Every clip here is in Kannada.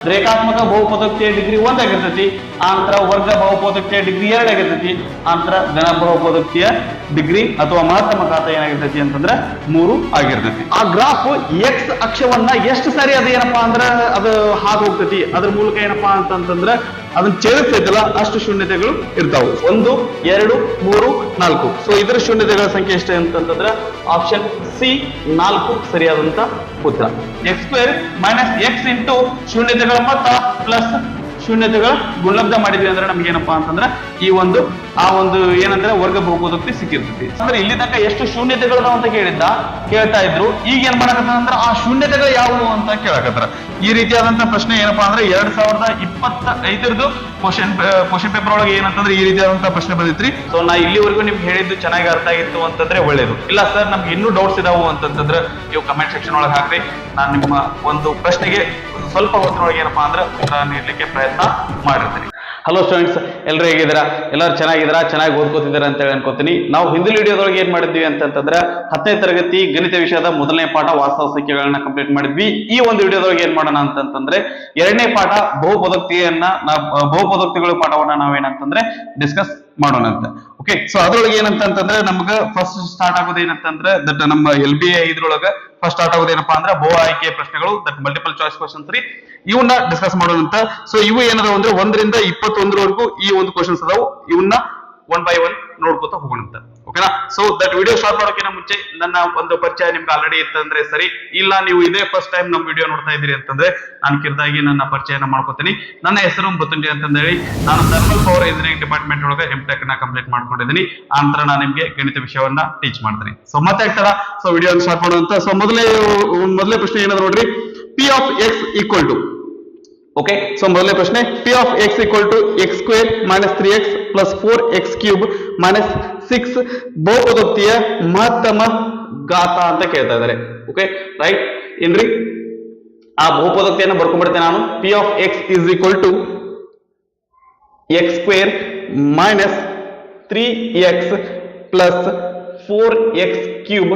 ರೇಖಾತ್ಮಕ ಬಹುಪದೋಕ್ತಿಯ ಡಿಗ್ರಿ ಒಂದಾಗಿರ್ತೈತಿ ಆ ನಂತರ ವರ್ಗ ಬಹುಪದೋಕ್ತಿಯ ಡಿಗ್ರಿ ಎರಡಾಗಿರ್ತೈತಿ ಆ ನಂತರ ಘನ ಬಹುಪದೋಕ್ತಿಯ ಡಿಗ್ರಿ ಅಥವಾ ಮಹತ್ತಮ ಘಾತ ಏನಾಗಿರ್ತೈತಿ ಅಂತಂದ್ರೆ ಮೂರು ಆಗಿರ್ತೈತಿ. ಆ ಗ್ರಾಫ್ ಎಕ್ಸ್ ಅಕ್ಷವನ್ನ ಎಷ್ಟು ಸಾರಿ ಅದು ಏನಪ್ಪಾ ಅಂದ್ರ ಅದು ಹಾದು ಹೋಗ್ತೈತಿ? ಅದ್ರ ಮೂಲಕ ಏನಪ್ಪಾ ಅಂತಂತಂದ್ರ ಅದನ್ನ ಚೇರುತ್ತೈತಲ್ಲ ಅಷ್ಟು ಶೂನ್ಯತೆಗಳು ಇರ್ತಾವು. ಒಂದು, ಎರಡು, ಮೂರು, ನಾಲ್ಕು. ಸೊ ಇದರ ಶೂನ್ಯತೆಗಳ ಸಂಖ್ಯೆ ಎಷ್ಟು ಅಂತಂದ್ರೆ ಆಪ್ಷನ್ ಸಿ ನಾಲ್ಕು ಸರಿಯಾದಂತ ಉತ್ತರ. X square minus x into ಶೂನ್ಯತೆಗಳ ಮೊತ್ತ ಪ್ಲಸ್ ಶೂನ್ಯತೆಗಳ ಗುಣಲಬ್ಧ ಮಾಡಿದ್ವಿ ಅಂದ್ರೆ ನಮ್ಗೆ ಏನಪ್ಪಾ ಅಂತಂದ್ರೆ ಈ ಒಂದು, ಆ ಒಂದು ಏನಂದ್ರೆ ವರ್ಗ ಬಹುಪದೋಕ್ತಿ ಸಿಕ್ಕಿರ್ತೈತಿ. ಅಂದ್ರೆ ಇಲ್ಲಿ ತನಕ ಎಷ್ಟು ಶೂನ್ಯತೆಗಳು ಅಂತ ಕೇಳಿದ್ದ, ಕೇಳ್ತಾ ಇದ್ರು. ಈಗ ಏನ್ ಮಾಡಕತ್ತಂದ್ರ ಆ ಶೂನ್ಯತೆಗಳು ಯಾವುವು ಅಂತ ಕೇಳಕತ್ತಾರ. ಈ ರೀತಿಯಾದಂತ ಪ್ರಶ್ನೆ ಏನಪ್ಪಾ ಅಂದ್ರೆ ಎರಡ್ ಸಾವಿರದ ಇಪ್ಪತ್ತ ಐದರದು ಕ್ವಶನ್ ಕ್ವಶನ್ ಪೇಪರ್ ಒಳಗೆ ಏನಂತಂದ್ರೆ ಈ ರೀತಿಯಾದಂತ ಪ್ರಶ್ನೆ ಬಂದಿತ್ರಿ. ಸೊ ನಾ ಇಲ್ಲಿವರೆಗೂ ನಿಮ್ಗೆ ಹೇಳಿದ್ದು ಚೆನ್ನಾಗಿ ಅರ್ಥ ಆಗಿತ್ತು ಅಂತಂದ್ರೆ ಒಳ್ಳೇದು. ಇಲ್ಲ ಸರ್, ನಮ್ಗೆ ಇನ್ನೂ ಡೌಟ್ಸ್ ಇದಾವು ಅಂತಂದ್ರೆ ನೀವು ಕಮೆಂಟ್ ಸೆಕ್ಷನ್ ಒಳಗೆ ಹಾಕ್ರಿ. ನಾನು ನಿಮ್ಮ ಒಂದು ಪ್ರಶ್ನೆಗೆ ಸ್ವಲ್ಪ ಹೊತ್ತಿನೊಳಗೆ ಏನಪ್ಪಾ ಅಂದ್ರೆ ಉತ್ತರ ನೀಡಲಿಕ್ಕೆ ಪ್ರಯತ್ನ ಮಾಡಿರ್ತೀನಿ. ಹಲೋ ಸ್ಟೂಡೆಂಟ್ಸ್ ಎಲ್ಲರೂ ಹೇಗಿದ್ದೀರಾ? ಎಲ್ಲರೂ ಚೆನ್ನಾಗಿದ್ದೀರಾ? ಚೆನ್ನಾಗಿ ಓದ್ಕೋತಿದ್ದೀರಾ ಅಂತ ಹೇಳಿ ಅನ್ಕೋತೀನಿ. ನಾವು ಹಿಂದಿನ ವಿಡಿಯೋದೊಳಗೆ ಏನು ಮಾಡಿದ್ವಿ ಅಂತಂತಂದ್ರೆ ಹತ್ತನೇ ತರಗತಿ ಗಣಿತ ವಿಷಯದ ಮೊದಲನೇ ಪಾಠ ವಾಸ್ತವ ಸಂಖ್ಯೆಗಳನ್ನ ಕಂಪ್ಲೀಟ್ ಮಾಡಿದ್ವಿ. ಈ ಒಂದು ವಿಡಿಯೋದೊಳಗೆ ಏನು ಮಾಡೋಣ ಅಂತಂತಂದ್ರೆ ಎರಡನೇ ಪಾಠ ಬಹುಪದೋಕ್ತಿಯನ್ನ ಬಹುಪದೋಕ್ತಿಗಳ ಪಾಠವನ್ನ ನಾವೇನಂತಂದ್ರೆ ಡಿಸ್ಕಸ್ ಮಾಡೋಣ ಅಂತ ಓಕೆ ಸೊ ಅದ್ರೊಳಗೆ ಅಂತಂದ್ರೆ ನಮ್ಗೆ ಫಸ್ಟ್ ಸ್ಟಾರ್ಟ್ ಆಗೋದು ಏನಂತಂದ್ರೆ ದಟ್ ನಮ್ಮ ಎಲ್ ಬಿ ಐ ಇದ್ರೊಳಗ ಫಸ್ಟ್ ಸ್ಟಾರ್ಟ್ ಆಗೋದು ಏನಪ್ಪಾ ಅಂದ್ರೆ ಬಹು ಆಯ್ಕೆ ಪ್ರಶ್ನೆಗಳು ದಟ್ ಮಲ್ಟಿಪಲ್ ಚಾಯ್ಸ್ ಕ್ವಶನ್ಸ್ ರೀ ಇವನ್ನ ಡಿಸ್ಕಸ್ ಮಾಡೋಣ ಅಂತ ಸೊ ಇವು ಏನದಾವ ಅಂದ್ರೆ ಒಂದರಿಂದ ಇಪ್ಪತ್ತೊಂದರವರೆಗೂ ಈ ಒಂದು ಕ್ವಶನ್ಸ್ ಅದಾವು ಇವನ್ನ ಒನ್ ಬೈ ಒನ್ ನೋಡ್ಕೋತ ಹೋಗೋಣ ಅಂತ ಓಕೆನಾ ಸೊ ದಟ್ ವಿಡಿಯೋ ಸ್ಟಾರ್ಟ್ ಮಾಡೋಕ್ಕಿಂತ ಮುಂಚೆ ನನ್ನ ಒಂದು ಪರಿಚಯ ನಿಮ್ಗೆ ಆಲ್ರೆಡಿ ಇತ್ತಂದ್ರೆ ಸರಿ. ಇಲ್ಲ, ನೀವು ಇದೇ ಫಸ್ಟ್ ಟೈಮ್ ನಮ್ಮ ವಿಡಿಯೋ ನೋಡ್ತಾ ಇದ್ದೀರಿ ಅಂತಂದ್ರೆ ನಾನು ಕಿರಿದಾಗಿ ನನ್ನ ಪರಿಚಯನ ಮಾಡ್ಕೋತೀನಿ. ನನ್ನ ಹೆಸರು ಮೃತ್ಯುಂಜಯ ಅಂತ ಹೇಳಿ ನಾನು ಥರ್ಮಲ್ ಪವರ್ ಇಂಜಿನಿಯರಿಂಗ್ ಡಿಪಾರ್ಟ್ಮೆಂಟ್ ಒಳಗೆ ಎಂ ಟೆಕ್ನ ಕಂಪ್ಲೀಟ್ ಮಾಡ್ಕೊಂಡಿದ್ದೀನಿ. ಆ ನಂತರ ನಾನು ನಿಮ್ಗೆ ಗಣಿತ ವಿಷಯವನ್ನ ಟೀಚ್ ಮಾಡ್ತೀನಿ. ಸೊ ಮತ್ತೆ ಆಗ್ತಾರ ಸೊ ವಿಡಿಯೋ ಸ್ಟಾರ್ಟ್ ಮಾಡುವಂತ ಸೊ ಮೊದಲೇ ಮೊದಲೇ ಪ್ರಶ್ನೆ ಏನಾದ್ರು ನೋಡ್ರಿ? P of x equal to okay so ಮೊದಲನೇ ಪ್ರಶ್ನೆ. P of x equal to x square minus three x plus four x cube minus six ಬಹುಪದೋಕ್ತಿಯ ಮಹತ್ತಮ ಘಾತ ಅಂತ ಕೇಳ್ತಾ ಇದ್ದಾರೆ. ಓಕೆ ರೈಟ್ ಏನ್ರಿ? ಆ ಬಹುಪದೋಕ್ತಿಯನ್ನು ಬರ್ಕೊಂಡ್ಬಿಡ್ತೇನೆ ನಾನು. P of x is equal to x square minus three x plus four x cube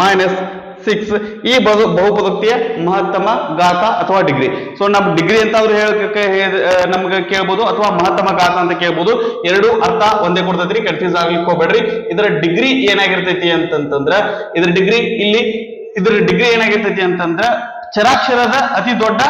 minus six ಈ ಬಹು, ಬಹುಪದೋಕ್ತಿಯ ಮಹತ್ತಮ ಘಾತ ಅಥವಾ ಡಿಗ್ರಿ ಸೊ ನಮ್ ಡಿಗ್ರಿ ಅಂತ ಅವ್ರು ಹೇಳಕ್ಕೆ ನಮ್ಗೆ ಕೇಳ್ಬೋದು ಅಥವಾ ಮಹತ್ತಮ ಘಾತ ಅಂತ ಕೇಳ್ಬೋದು. ಎರಡು ಅರ್ಥ ಒಂದೇ ಕೊಡ್ತೈತ್ರಿ ಕನ್ಫ್ಯೂಸ್ ಆಗ್ಲಿಕ್ಕೆ ಹೋಗ್ಬೇಡ್ರಿ ಇದರ ಡಿಗ್ರಿ ಏನಾಗಿರ್ತೈತಿ ಅಂತಂತಂದ್ರ, ಇದ್ರ ಡಿಗ್ರಿ ಇಲ್ಲಿ, ಇದ್ರ ಡಿಗ್ರಿ ಏನಾಗಿರ್ತೈತಿ ಅಂತಂದ್ರ, ಚರಾಕ್ಷರದ ಅತಿ ದೊಡ್ಡ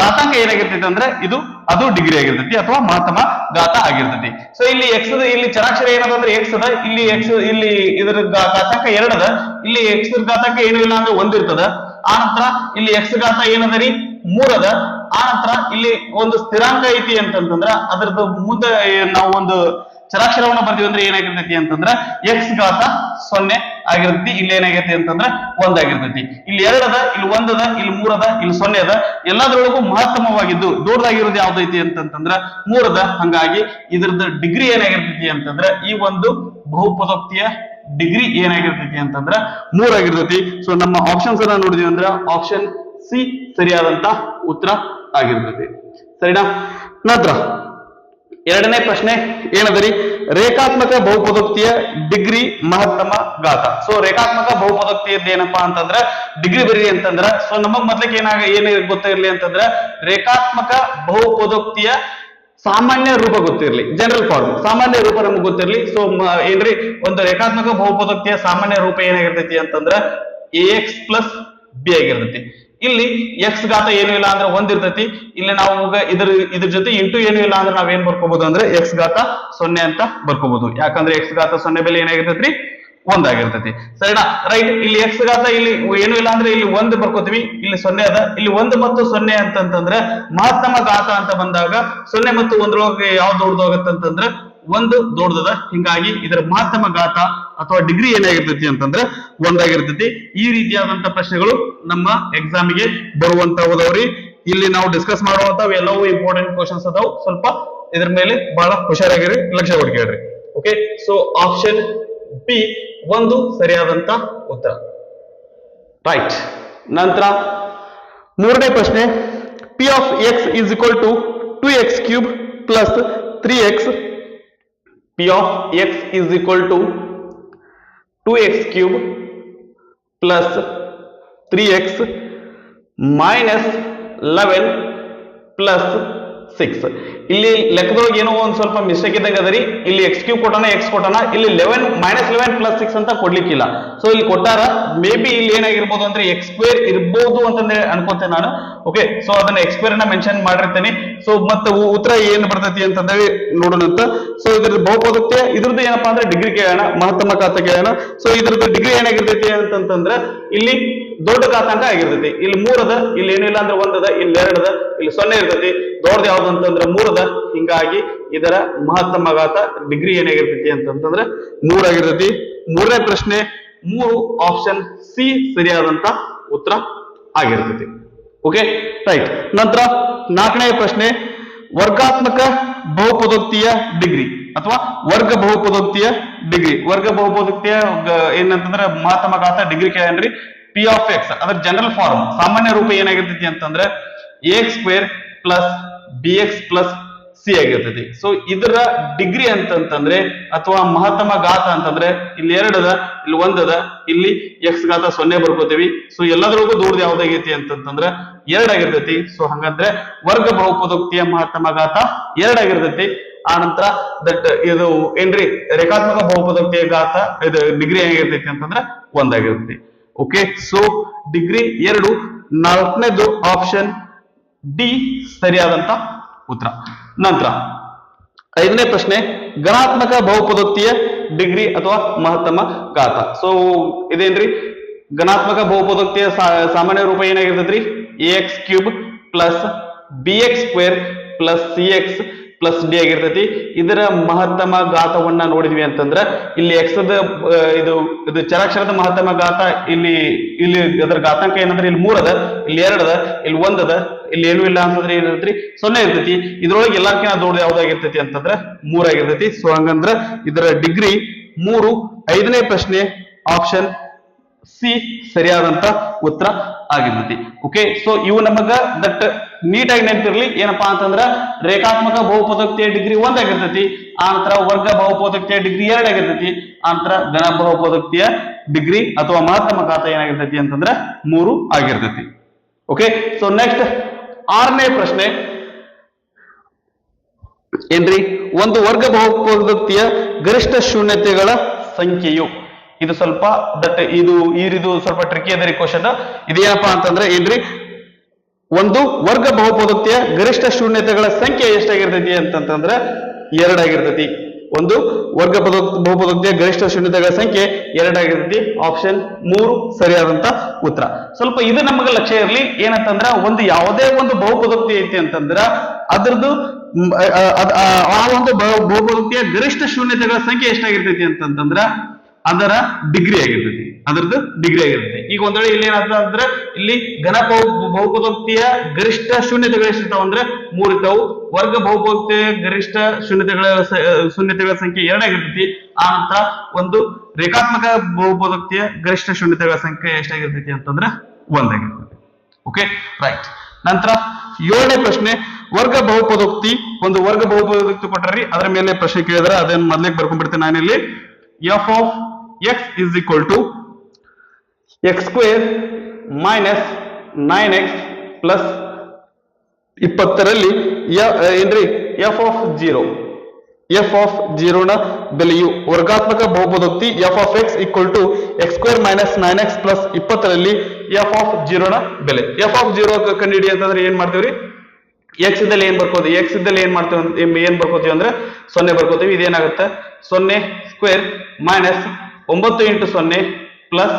ಘಾತಾಂಕ ಏನಾಗಿರ್ತೈತಿ ಅಂದ್ರೆ ಇದು ಅದು ಡಿಗ್ರಿ ಆಗಿರ್ತೈತಿ ಅಥವಾ ಮಹತ್ತಮ ಘಾತ ಆಗಿರ್ತೈತಿ. ಸೊ ಇಲ್ಲಿ ಎಕ್ಸ್ ಇಲ್ಲಿ ಚರಾಕ್ಷರ ಏನದ ಅಂದ್ರೆ ಎಕ್ಸ್ ಅದ, ಇಲ್ಲಿ ಎಕ್ಸ್ ಇಲ್ಲಿ ಇದ್ರ ಘಾತಕ ಘಾತಾಂಕ ಎರಡದ, ಇಲ್ಲಿ ಎಕ್ಸ್ ಘಾತಕ ಏನು ಇಲ್ಲ ಅಂದ್ರೆ ಒಂದಿರ್ತದ. ಆ ನಂತರ ಇಲ್ಲಿ ಎಕ್ಸ್ ಘಾತ ಏನದ ರೀ? ಮೂರದ. ಆ ನಂತರ ಇಲ್ಲಿ ಒಂದು ಸ್ಥಿರಾಂಕ ಐತಿ ಅಂತಂತಂದ್ರ ಅದ್ರದ್ದು ಮುಂದೆ ನಾವು ಒಂದು ಚರಾಕ್ಷರವನ್ನ ಬರ್ತೀವಿ ಅಂದ್ರೆ ಏನಾಗಿರ್ತೈತಿ ಅಂತಂದ್ರ ಎಕ್ಸ್ ಘಾತ ಸೊನ್ನೆ ಆಗಿರ್ತೈತಿ, ಇಲ್ಲಿ ಏನಾಗೈತಿ ಅಂತಂದ್ರ ಒಂದಾಗಿರ್ತೈತಿ. ಇಲ್ಲಿ ಎರಡದ, ಇಲ್ಲಿ ಒಂದದ, ಇಲ್ಲಿ ಮೂರದ, ಇಲ್ಲಿ ಸೊನ್ನೆ ಅದ ಎಲ್ಲದರೊಳಗೂ ಮಹತ್ತಮವಾಗಿದ್ದು ದೊಡ್ಡದಾಗಿರೋದು ಯಾವ್ದೈತಿ ಅಂತಂತಂದ್ರ ಮೂರದ ಹಂಗಾಗಿ ಇದ್ರದ ಡಿಗ್ರಿ ಏನಾಗಿರ್ತೈತಿ ಅಂತಂದ್ರ ಈ ಒಂದು ಬಹುಪದೋಕ್ತಿಯ ಡಿಗ್ರಿ ಏನಾಗಿರ್ತೈತಿ ಅಂತಂದ್ರ ಮೂರಾಗಿರ್ತೈತಿ. ಸೊ ನಮ್ಮ ಆಪ್ಷನ್ಸ್ ಅನ್ನ ನೋಡಿದೀವಿ ಅಂದ್ರೆ ಆಪ್ಷನ್ ಸಿ ಸರಿಯಾದಂತ ಉತ್ತರ ಆಗಿರ್ತೈತಿ. ಸರಿನಾ? ನಂತರ ಎರಡನೇ ಪ್ರಶ್ನೆ ಏನದರಿ? ರೇಖಾತ್ಮಕ ಬಹುಪದೋಕ್ತಿಯ ಡಿಗ್ರಿ ಮಹತ್ತಮ ಗಾತ ಸೊ ರೇಖಾತ್ಮಕ ಬಹುಪದೋಕ್ತಿಯದ್ದು ಏನಪ್ಪಾ ಅಂತಂದ್ರ, ಡಿಗ್ರಿ ಬರೀ ಅಂತಂದ್ರ ಸೊ ನಮಗ್ ಮೊದ್ಲಕ್ಕೆ ಏನಾಗ ಏನ್ ಗೊತ್ತಿರ್ಲಿ ಅಂತಂದ್ರ, ರೇಖಾತ್ಮಕ ಬಹುಪದೋಕ್ತಿಯ ಸಾಮಾನ್ಯ ರೂಪ ಗೊತ್ತಿರಲಿ ಜನರಲ್ ಫಾರ್ಮ್ ಸಾಮಾನ್ಯ ರೂಪ ನಮ್ಗೆ ಗೊತ್ತಿರಲಿ. ಸೊ ಏನ್ರಿ? ಒಂದು ರೇಖಾತ್ಮಕ ಬಹುಪದೋಕ್ತಿಯ ಸಾಮಾನ್ಯ ರೂಪ ಏನಾಗಿರ್ತೈತಿ ಅಂತಂದ್ರ ಎಕ್ಸ್ ಪ್ಲಸ್ ಬಿ ಆಗಿರ್ತೈತಿ. ಇಲ್ಲಿ ಎಕ್ಸ್ ಘಾತ ಏನು ಇಲ್ಲ ಅಂದ್ರೆ ಒಂದಿರ್ತೈತಿ ಇಲ್ಲಿ ನಾವು ಇದ್ರ ಇದ್ರ ಜೊತೆ ಇಂಟು ಏನು ಇಲ್ಲ ಅಂದ್ರೆ ನಾವ್ ಏನ್ ಬರ್ಕೋಬಹುದು ಅಂದ್ರೆ ಎಕ್ಸ್ ಘಾತ ಸೊನ್ನೆ ಅಂತ ಬರ್ಕೋಬಹುದು ಯಾಕಂದ್ರೆ ಎಕ್ಸ್ ಘಾತ ಸೊನ್ನೆ ಬೆಲೆ ಏನಾಗಿರ್ತೈತ್ರಿ? ಒಂದಾಗಿರ್ತೈತಿ. ಸರಿನಾ? ರೈಟ್ ಇಲ್ಲಿ ಎಕ್ಸ್ ಘಾತ ಇಲ್ಲಿ ಏನು ಇಲ್ಲ ಅಂದ್ರೆ ಇಲ್ಲಿ ಒಂದು ಬರ್ಕೋತೀವಿ. ಇಲ್ಲಿ ಸೊನ್ನೆ ಅದ. ಇಲ್ಲಿ ಒಂದು ಮತ್ತು ಸೊನ್ನೆ ಅಂತಂತಂದ್ರೆ ಮಹತ್ತಮ ಘಾತ ಅಂತ ಬಂದಾಗ ಸೊನ್ನೆ ಮತ್ತು ಒಂದ್ರೊಳಗೆ ಯಾವ್ದು ದೊಡ್ಡದಾಗತ್ತಂತಂದ್ರೆ ಒಂದು ದೊಡ್ಡದ ಹಿಂಗಾಗಿ ಇದರ ಮಾಧ್ಯಮ ಘಾತ ಅಥವಾ ಡಿಗ್ರಿ ಏನಾಗಿರ್ತೈತಿ ಅಂತಂದ್ರೆ ಒಂದಾಗಿರ್ತೈತಿ. ಈ ರೀತಿಯಾದಂತ ಪ್ರಶ್ನೆಗಳು ನಮ್ಮ ಎಕ್ಸಾಮಿಗೆ ಬರುವಂತಹದವ್ರಿ ಇಲ್ಲಿ ನಾವು ಡಿಸ್ಕಸ್ ಮಾಡುವಂತವ್ ಎಲ್ಲವೂ ಇಂಪಾರ್ಟೆಂಟ್ ಕ್ವಶನ್ಸ್ ಅದಾವ್. ಸ್ವಲ್ಪ ಇದ್ರ ಮೇಲೆ ಬಹಳ ಹುಷಾರಾಗಿರಿ, ಲಕ್ಷ್ಯ ಕೊಡ್ಕೇಳ್ರಿ ಓಕೆ ಸೊ ಆಪ್ಷನ್ ಬಿ ಒಂದು ಸರಿಯಾದಂತ ಉತ್ತರ. ರೈಟ್ ನಂತರ ಮೂರನೇ ಪ್ರಶ್ನೆ. P of x is equal to two x cube plus three x p of x is equal to 2x cube plus 3x minus 11 plus 6 ಇಲ್ಲಿ ಲೆಕ್ಕದೊಳಗೆ ಏನೋ ಒಂದ್ ಸ್ವಲ್ಪ ಮಿಸ್ಟೇಕ್ ಇದ್ದಂಗೆ ಅದರಿ ಇಲ್ಲಿ ಎಕ್ಸ್ ಕ್ಯೂ ಕೊಟ್ಟಾನ ಎಕ್ಸ್ ಕೊಟ್ಟಾನ, ಇಲ್ಲಿ eleven minus eleven plus six ಅಂತ ಕೊಡ್ಲಿಕ್ಕಿಲ್ಲ. ಸೊ ಇಲ್ಲಿ ಕೊಟ್ಟಾರ ಮೇ ಬಿ ಇಲ್ಲಿ ಏನಾಗಿರ್ಬೋದು ಅಂದ್ರೆ ಎಕ್ಸ್ಪೈರ್ ಇರ್ಬೋದು ಅಂತಂದ್ರೆ ಅನ್ಕೊಂತೇನೆ ನಾನು. ಓಕೆ ಸೊ ಅದನ್ನ ಎಕ್ಸ್ಪೈರ್ನ ಮೆನ್ಷನ್ ಮಾಡಿರ್ತೇನೆ. ಸೊ ಮತ್ತೆ ಉತ್ತರ ಏನ್ ಬರ್ತೈತಿ ಅಂತಂದ್ರೆ ನೋಡೋಣ ಸೊ ಇದ್ರ ಬಹುಪದಕ್ಕೆ ಇದ್ರದ್ದು ಏನಪ್ಪಾ ಅಂದ್ರೆ ಡಿಗ್ರಿ ಕೇಳೋಣ, ಮಹತ್ತಮ ಖಾತ ಕೇಳೋಣ. ಸೊ ಇದ್ರದ್ದು ಡಿಗ್ರಿ ಏನಾಗಿರ್ತೈತಿ ಅಂತಂತಂದ್ರೆ, ಇಲ್ಲಿ ದೊಡ್ಡ ಘಾತಾಂಕ ಆಗಿರ್ತೈತಿ. ಇಲ್ಲಿ ಮೂರದ, ಇಲ್ಲಿ ಏನಿಲ್ಲ ಅಂದ್ರೆ ಒಂದದ, ಇಲ್ಲಿ ಎರಡದ, ಇಲ್ಲಿ ಸೊನ್ನೆ ಇರ್ತೈತಿ. ದೊಡ್ಡದು ಯಾವ್ದು ಅಂತಂದ್ರೆ ಮೂರದ ಹಿಂಗಾಗಿ ಇದರ ಮಹತ್ತಮ ಘಾತ ಡಿಗ್ರಿ ಏನಾಗಿರ್ತೈತಿ ಅಂತಂತಂದ್ರೆ ಮೂರಾಗಿರ್ತೈತಿ ಮೂರನೇ ಪ್ರಶ್ನೆ, ಮೂರು ಆಪ್ಷನ್ ಸಿ ಸರಿಯಾದಂತ ಉತ್ತರ ಆಗಿರ್ತೈತಿ. ಓಕೆ ರೈಟ್ ನಂತರ ನಾಲ್ಕನೇ ಪ್ರಶ್ನೆ, ವರ್ಗಾತ್ಮಕ ಬಹುಪದೋಕ್ತಿಯ ಡಿಗ್ರಿ ಅಥವಾ ವರ್ಗ ಬಹುಪದೋಕ್ತಿಯ ಡಿಗ್ರಿ ವರ್ಗ ಬಹುಪದೋಕ್ತಿಯ ಏನಂತಂದ್ರೆ ಮಹತ್ತಮ ಘಾತ ಡಿಗ್ರಿ ಕೇಳಿ ಪಿ ಆಫ್ ಎಕ್ಸ್ ಅದ್ರ ಜನರಲ್ ಫಾರ್ಮ್ ಸಾಮಾನ್ಯ ರೂಪ ಏನಾಗಿರ್ತೈತಿ ಅಂತಂದ್ರೆ x square plus b x plus c ಆಗಿರ್ತೈತಿ ಸೊ ಇದರ ಡಿಗ್ರಿ ಅಂತಂತಂದ್ರೆ, ಅಥವಾ ಮಹತ್ತಮ ಘಾತ ಅಂತಂದ್ರೆ, ಇಲ್ಲಿ ಎರಡದ ಇಲ್ಲಿ ಒಂದದ ಇಲ್ಲಿ ಎಕ್ಸ್ ಘಾತ ಸೊನ್ನೆ ಬರ್ಕೋತೀವಿ. ಸೊ ಎಲ್ಲದರೊಳಗೂ ದೂರದ ಯಾವ್ದಾಗೈತಿ ಅಂತಂತಂದ್ರೆ ಎರಡಾಗಿರ್ತೈತಿ ಸೊ ಹಂಗಂದ್ರೆ, ವರ್ಗ ಬಹುಪದೋಕ್ತಿಯ ಮಹತ್ತಮ ಘಾತ ಎರಡಾಗಿರ್ತೈತಿ ಆ ನಂತರ ದಟ್ ಇದು ಏನ್ರಿ? ರೇಖಾತ್ಮಕ ಬಹುಪದೋಕ್ತಿಯ ಘಾತ, ಇದು ಡಿಗ್ರಿ ಹೇಗಿರ್ತೈತಿ ಅಂತಂದ್ರೆ ಒಂದಾಗಿರ್ತೈತಿ ಓಕೆ ಸೊ ಡಿಗ್ರಿ ಎರಡು, ನಾಲ್ಕನೇದು ಆಪ್ಷನ್ ಡಿ ಸರಿಯಾದಂತ ಉತ್ತರ. ನಂತರ ಐದನೇ ಪ್ರಶ್ನೆ ಗಣಾತ್ಮಕ ಬಹುಪದೋಕ್ತಿಯ ಡಿಗ್ರಿ ಅಥವಾ ಮಹತ್ತಮ ಘಾತ. ಸೊ ಇದೇನ್ರಿ? ಗಣಾತ್ಮಕ ಬಹುಪದೋಕ್ತಿಯ ಸಾಮಾನ್ಯ ರೂಪ ಏನಾಗಿರ್ತೈತ್ರಿ? X cube plus b x square plus c x plus d ಆಗಿರ್ತೈತಿ. ಇದರ ಮಹತ್ತಮ ಘಾತವನ್ನ ನೋಡಿದ್ವಿ ಅಂತಂದ್ರ, ಇಲ್ಲಿ ಎಕ್ಸ್ ಇದು ಇದು ಚರಾಕ್ಷರದ ಮಹತ್ತಮ ಘಾತ, ಇಲ್ಲಿ ಇಲ್ಲಿ ಅದರ ಘಾತಾಂಕ ಏನಂದ್ರೆ, ಇಲ್ಲಿ ಮೂರದ ಇಲ್ಲಿ ಎರಡದ ಇಲ್ಲಿ ಒಂದದ ಇಲ್ಲಿ ಏನು ಇಲ್ಲ ಅಂತಂದ್ರೆ ಏನಿರ್ತೈತಿ? ಸೊನ್ನೆ ಇರ್ತೈತಿ. ಇದ್ರೊಳಗೆ ಎಲ್ಲಾರ್ಕಿನ ದೊಡ್ಡದು ಯಾವ್ದಾಗಿರ್ತೈತಿ ಅಂತಂದ್ರೆ ಮೂರಾಗಿರ್ತೈತಿ ಸೊ ಹಂಗಂದ್ರ ಇದರ ಡಿಗ್ರಿ ಮೂರು, ಐದನೇ ಪ್ರಶ್ನೆ ಆಪ್ಷನ್ ಸಿ ಸರಿಯಾದಂತ ಉತ್ತರ ಆಗಿರ್ತೈತಿ. ಓಕೆ ಸೊ ಇವು ನಮಗ ದಟ್ ನೀಟಾಗಿ ನೆನಪಿರ್ಲಿ. ಏನಪ್ಪಾ ಅಂತಂದ್ರ ರೇಖಾತ್ಮಕ ಬಹುಪದೋಕ್ತಿಯ ಡಿಗ್ರಿ ಒಂದಾಗಿರ್ತೈತಿ ಆ ನಂತರ ವರ್ಗ ಬಹುಪದೋಕ್ತಿಯ ಡಿಗ್ರಿ ಎರಡಾಗಿರ್ತೈತಿ ಆ ನಂತರ ಘನ ಬಹುಪದೋಕ್ತಿಯ ಡಿಗ್ರಿ ಅಥವಾ ಮಹತ್ತಮ ಘಾತ ಏನಾಗಿರ್ತೈತಿ ಅಂತಂದ್ರ ಮೂರು ಆಗಿರ್ತೈತಿ. ಓಕೆ ಸೊ ನೆಕ್ಸ್ಟ್ ಆರನೇ ಪ್ರಶ್ನೆ. ಏನ್ರಿ? ಒಂದು ವರ್ಗ ಬಹುಪದೋಕ್ತಿಯ ಗರಿಷ್ಠ ಶೂನ್ಯತೆಗಳ ಸಂಖ್ಯೆಯು. ಇದು ಸ್ವಲ್ಪ ದಟ್ ಇದು ಇದು ಸ್ವಲ್ಪ ಟ್ರಿಕಿ ಅದರಿ ಕ್ವಶನ್ ಇದೇನಪ್ಪಾ ಅಂತಂದ್ರೆ ಏನ್ರಿ? ಒಂದು ವರ್ಗ ಬಹುಪದೋಕ್ತಿಯ ಗರಿಷ್ಠ ಶೂನ್ಯತೆಗಳ ಸಂಖ್ಯೆ ಎಷ್ಟಾಗಿರ್ತೈತಿ ಅಂತಂತಂದ್ರೆ ಎರಡಾಗಿರ್ತೈತಿ. ಒಂದು ವರ್ಗ ಪದ ಬಹುಪದೋಕ್ತಿಯ ಗರಿಷ್ಠ ಶೂನ್ಯತೆಗಳ ಸಂಖ್ಯೆ ಎರಡಾಗಿರ್ತೈತಿ. ಆಪ್ಷನ್ ಮೂರು ಸರಿಯಾದಂತ ಉತ್ತರ. ಸ್ವಲ್ಪ ಇದು ನಮಗೆ ಲಕ್ಷ್ಯ ಇರಲಿ. ಏನಂತಂದ್ರ ಒಂದು ಯಾವುದೇ ಒಂದು ಬಹುಪದೋಕ್ತಿ ಐತಿ ಅಂತಂದ್ರ ಅದ್ರದ್ದು ಆ, ಒಂದು ಬಹು- ಬಹುಪದೋಕ್ತಿಯ ಗರಿಷ್ಠ ಶೂನ್ಯತೆಗಳ ಸಂಖ್ಯೆ ಎಷ್ಟಾಗಿರ್ತೈತಿ ಅಂತಂದ್ರ ಅದರ ಡಿಗ್ರಿ ಆಗಿರ್ತೈತಿ. ಅದರದ್ದು ಡಿಗ್ರಿ ಆಗಿರುತ್ತೆ. ಈಗ ಒಂದ್ ವೇಳೆ ಇಲ್ಲಿ ಏನಾಗ್ತದೆ ಅಂದ್ರೆ ಇಲ್ಲಿ ಘನ ಬಹು- ಬಹುಪದೋಕ್ತಿಯ ಗರಿಷ್ಠ ಶೂನ್ಯತೆಗಳು ಎಷ್ಟಿರ್ತಾವ ಅಂದ್ರೆ ಮೂರ್ ಇರ್ತಾವು. ವರ್ಗ ಬಹುಪದೋಕ್ತಿಯ ಗರಿಷ್ಠ ಶೂನ್ಯತೆಗಳ ಶೂನ್ಯತೆಗಳ ಸಂಖ್ಯೆ ಎರಡಾಗಿರ್ತೈತಿ ಆ ನಂತರ ಒಂದು ರೇಖಾತ್ಮಕ ಬಹುಪದೋಕ್ತಿಯ ಗರಿಷ್ಠ ಶೂನ್ಯತೆಗಳ ಸಂಖ್ಯೆ ಎಷ್ಟಾಗಿರ್ತೈತಿ ಅಂತಂದ್ರೆ ಒಂದಾಗಿರ್ತೈತಿ. ಓಕೆ ರೈಟ್ ನಂತರ ಏಳನೇ ಪ್ರಶ್ನೆ, ವರ್ಗ ಬಹುಪದೋಕ್ತಿ, ಒಂದು ವರ್ಗ ಬಹುಪದೋಕ್ತಿ ಕೊಟ್ಟರಿ ಅದರ ಮೇಲೆ ಪ್ರಶ್ನೆ ಕೇಳಿದ್ರೆ ಅದನ್ನ ಮೊದಲೇ ಬರ್ಕೊಂಡ್ಬಿಡ್ತೇನೆ ನಾನಿಲ್ಲಿ. F of x is equal to x square minus nine x plus ಇಪ್ಪತ್ತರಲ್ಲಿ ಏನ್ರಿ? F of zero f of ಜೀರೋನ ಬೆಲೆಯು ವರ್ಗಾತ್ಮಕ ಬಹುಪದೋಕ್ತಿ f of x equal to x square minus nine x plus ಇಪ್ಪತ್ತರಲ್ಲಿ ಎಫ್ ಆಫ್ ಜೀರೋನ ಬೆಲೆ. ಎಫ್ ಆಫ್ ಜೀರೋ ಕಂಡುಹಿಡಿ ಅಂತಂದ್ರೆ ಏನ್ ಮಾಡ್ತೀವ್ರಿ? ಎಕ್ಸ್ ಇದ್ದಲ್ಲಿ ಏನ್ ಬರ್ಕೋತೀವಿ ಎಕ್ಸ್ ಇದ್ದಲ್ಲಿ ಏನ್ ಮಾಡ್ತೀವಿ ಏನ್ ಬರ್ಕೋತೀವಿ ಅಂದ್ರೆ ಸೊನ್ನೆ ಬರ್ಕೋತೀವಿ. ಇದೇನಾಗುತ್ತೆ? ಸೊನ್ನೆ ಸ್ಕ್ವೇರ್ ಮೈನಸ್ ಒಂಬತ್ತು ಇಂಟು ಸೊನ್ನೆ ಪ್ಲಸ್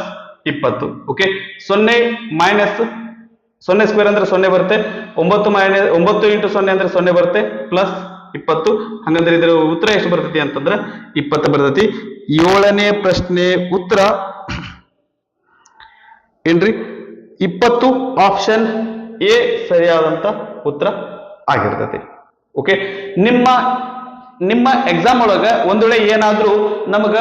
ಇಪ್ಪತ್ತು ಓಕೆ ಸೊನ್ನೆ ಮೈನಸ್ ಸೊನ್ನೆ ಸ್ಕ್ವೇರ್ ಅಂದ್ರೆ ಸೊನ್ನೆ ಬರುತ್ತೆ, ಒಂಬತ್ತು ಮೈನಸ್ ಒಂಬತ್ತು ಇಂಟು ಸೊನ್ನೆ ಅಂದ್ರೆ ಸೊನ್ನೆ ಬರುತ್ತೆ ಪ್ಲಸ್ ಇಪ್ಪತ್ತು. ಹಂಗಂದ್ರೆ ಇದರ ಉತ್ತರ ಎಷ್ಟು ಬರ್ತೈತಿ ಅಂತಂದ್ರೆ ಇಪ್ಪತ್ತು ಬರ್ತೈತಿ. ಏಳನೇ ಪ್ರಶ್ನೆ ಉತ್ತರ. ಏನ್ರಿ? ಇಪ್ಪತ್ತು ಆಪ್ಷನ್ ಎ ಸರಿಯಾದಂತ ಉತ್ತರ ಆಗಿರ್ತೈತಿ ಓಕೆ ನಿಮ್ಮ ನಿಮ್ಮ ಎಕ್ಸಾಮ್ ಒಳಗ ಒಂದ್ ವೇಳೆ ಏನಾದ್ರೂ ನಮಗ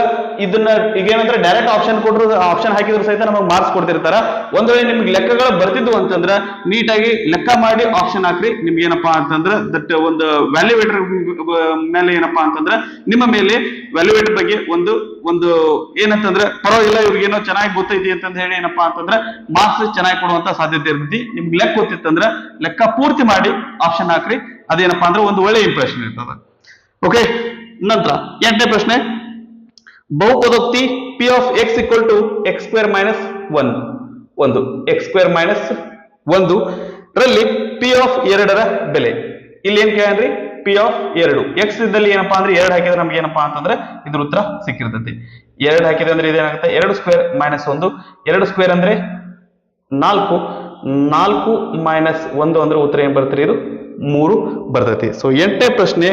ಇದನ್ನ ಈಗ ಏನಂದ್ರೆ ಡೈರೆಕ್ಟ್ ಆಪ್ಷನ್ ಕೊಟ್ಟರು ಆಪ್ಷನ್ ಹಾಕಿದ್ರು ಸಹಿತ ನಮಗೆ ಮಾರ್ಕ್ಸ್ ಕೊಡ್ತಿರ್ತಾರ. ಒಂದ್ ವೇಳೆ ನಿಮ್ಗೆ ಲೆಕ್ಕಗಳು ಬರ್ತಿದ್ವು ಅಂತಂದ್ರೆ ನೀಟಾಗಿ ಲೆಕ್ಕ ಮಾಡಿ ಆಪ್ಷನ್ ಹಾಕ್ರಿ, ನಿಮ್ಗೆ ಏನಪ್ಪಾ ಅಂತಂದ್ರ ದಟ್ ಒಂದು ವ್ಯಾಲ್ಯೂವೇಟರ್ ಮೇಲೆ ಏನಪ್ಪಾ ಅಂತಂದ್ರ ನಿಮ್ಮ ಮೇಲೆ ವ್ಯಾಲ್ಯೂವೇಟರ್ ಬಗ್ಗೆ ಒಂದು ಒಂದು ಏನಂತಂದ್ರೆ ಪರವಾಗಿಲ್ಲ ಇವ್ರಿಗೇನೋ ಚೆನ್ನಾಗಿ ಗೊತ್ತೈತಿ ಅಂತಂದ ಹೇಳಿ ಏನಪ್ಪಾ ಅಂತಂದ್ರೆ ಮಾರ್ಕ್ಸ್ ಚೆನ್ನಾಗಿ ಕೊಡುವಂತ ಸಾಧ್ಯತೆ ಇರ್ತೈತಿ. ನಿಮ್ಗೆ ಲೆಕ್ಕ ಗೊತ್ತಿತ್ತಂದ್ರ ಲೆಕ್ಕ ಪೂರ್ತಿ ಮಾಡಿ ಆಪ್ಷನ್ ಹಾಕ್ರಿ. ಅದೇನಪ್ಪಾ ಅಂದ್ರೆ ಒಂದು ಒಳ್ಳೆ ಇಂಪ್ರೆಷನ್ ಇರ್ತದ. ಓಕೆ ನಂತರ ಎಂಟನೇ ಪ್ರಶ್ನೆ. ಬಹುಪದೋಕ್ತಿ p of x equal to x square minus one ಒಂದು. ಎಕ್ಸ್ ಸ್ಕ್ವೇರ್ ಮೈನಸ್ ಒಂದು. ರಲ್ಲಿ ಪಿ ಆಫ್ ಎರಡರ ಬೆಲೆ. ಇಲ್ಲಿ ಏನ್ ಕೇಳ್ರಿ ಪಿ ಆಫ್ ಎರಡು. ಎಕ್ಸ್ ಇದ್ದಲ್ಲಿ ಏನಪ್ಪಾ ಅಂದ್ರೆ ಎರಡು ಹಾಕಿದ್ರೆ ನಮ್ಗೆ ಏನಪ್ಪಾ ಅಂತಂದ್ರೆ ಇದ್ರ ಉತ್ತರ ಸಿಕ್ಕಿರ್ತೈತಿ. ಎರಡು ಹಾಕಿದೆ ಅಂದ್ರೆ ಇದೇನಾಗುತ್ತೆ? ಎರಡು ಸ್ಕ್ವೇರ್ ಮೈನಸ್ ಒಂದು. ಎರಡು ಸ್ಕ್ವೇರ್ ಅಂದ್ರೆ ನಾಲ್ಕು. ನಾಲ್ಕು ಮೈನಸ್ ಒಂದು ಅಂದ್ರೆ ಉತ್ತರ ಏನ್ ಬರ್ತದೆ ಇದು? ಮೂರು ಬರ್ತೈತಿ. ಸೊ ಎಂಟನೇ ಪ್ರಶ್ನೆ.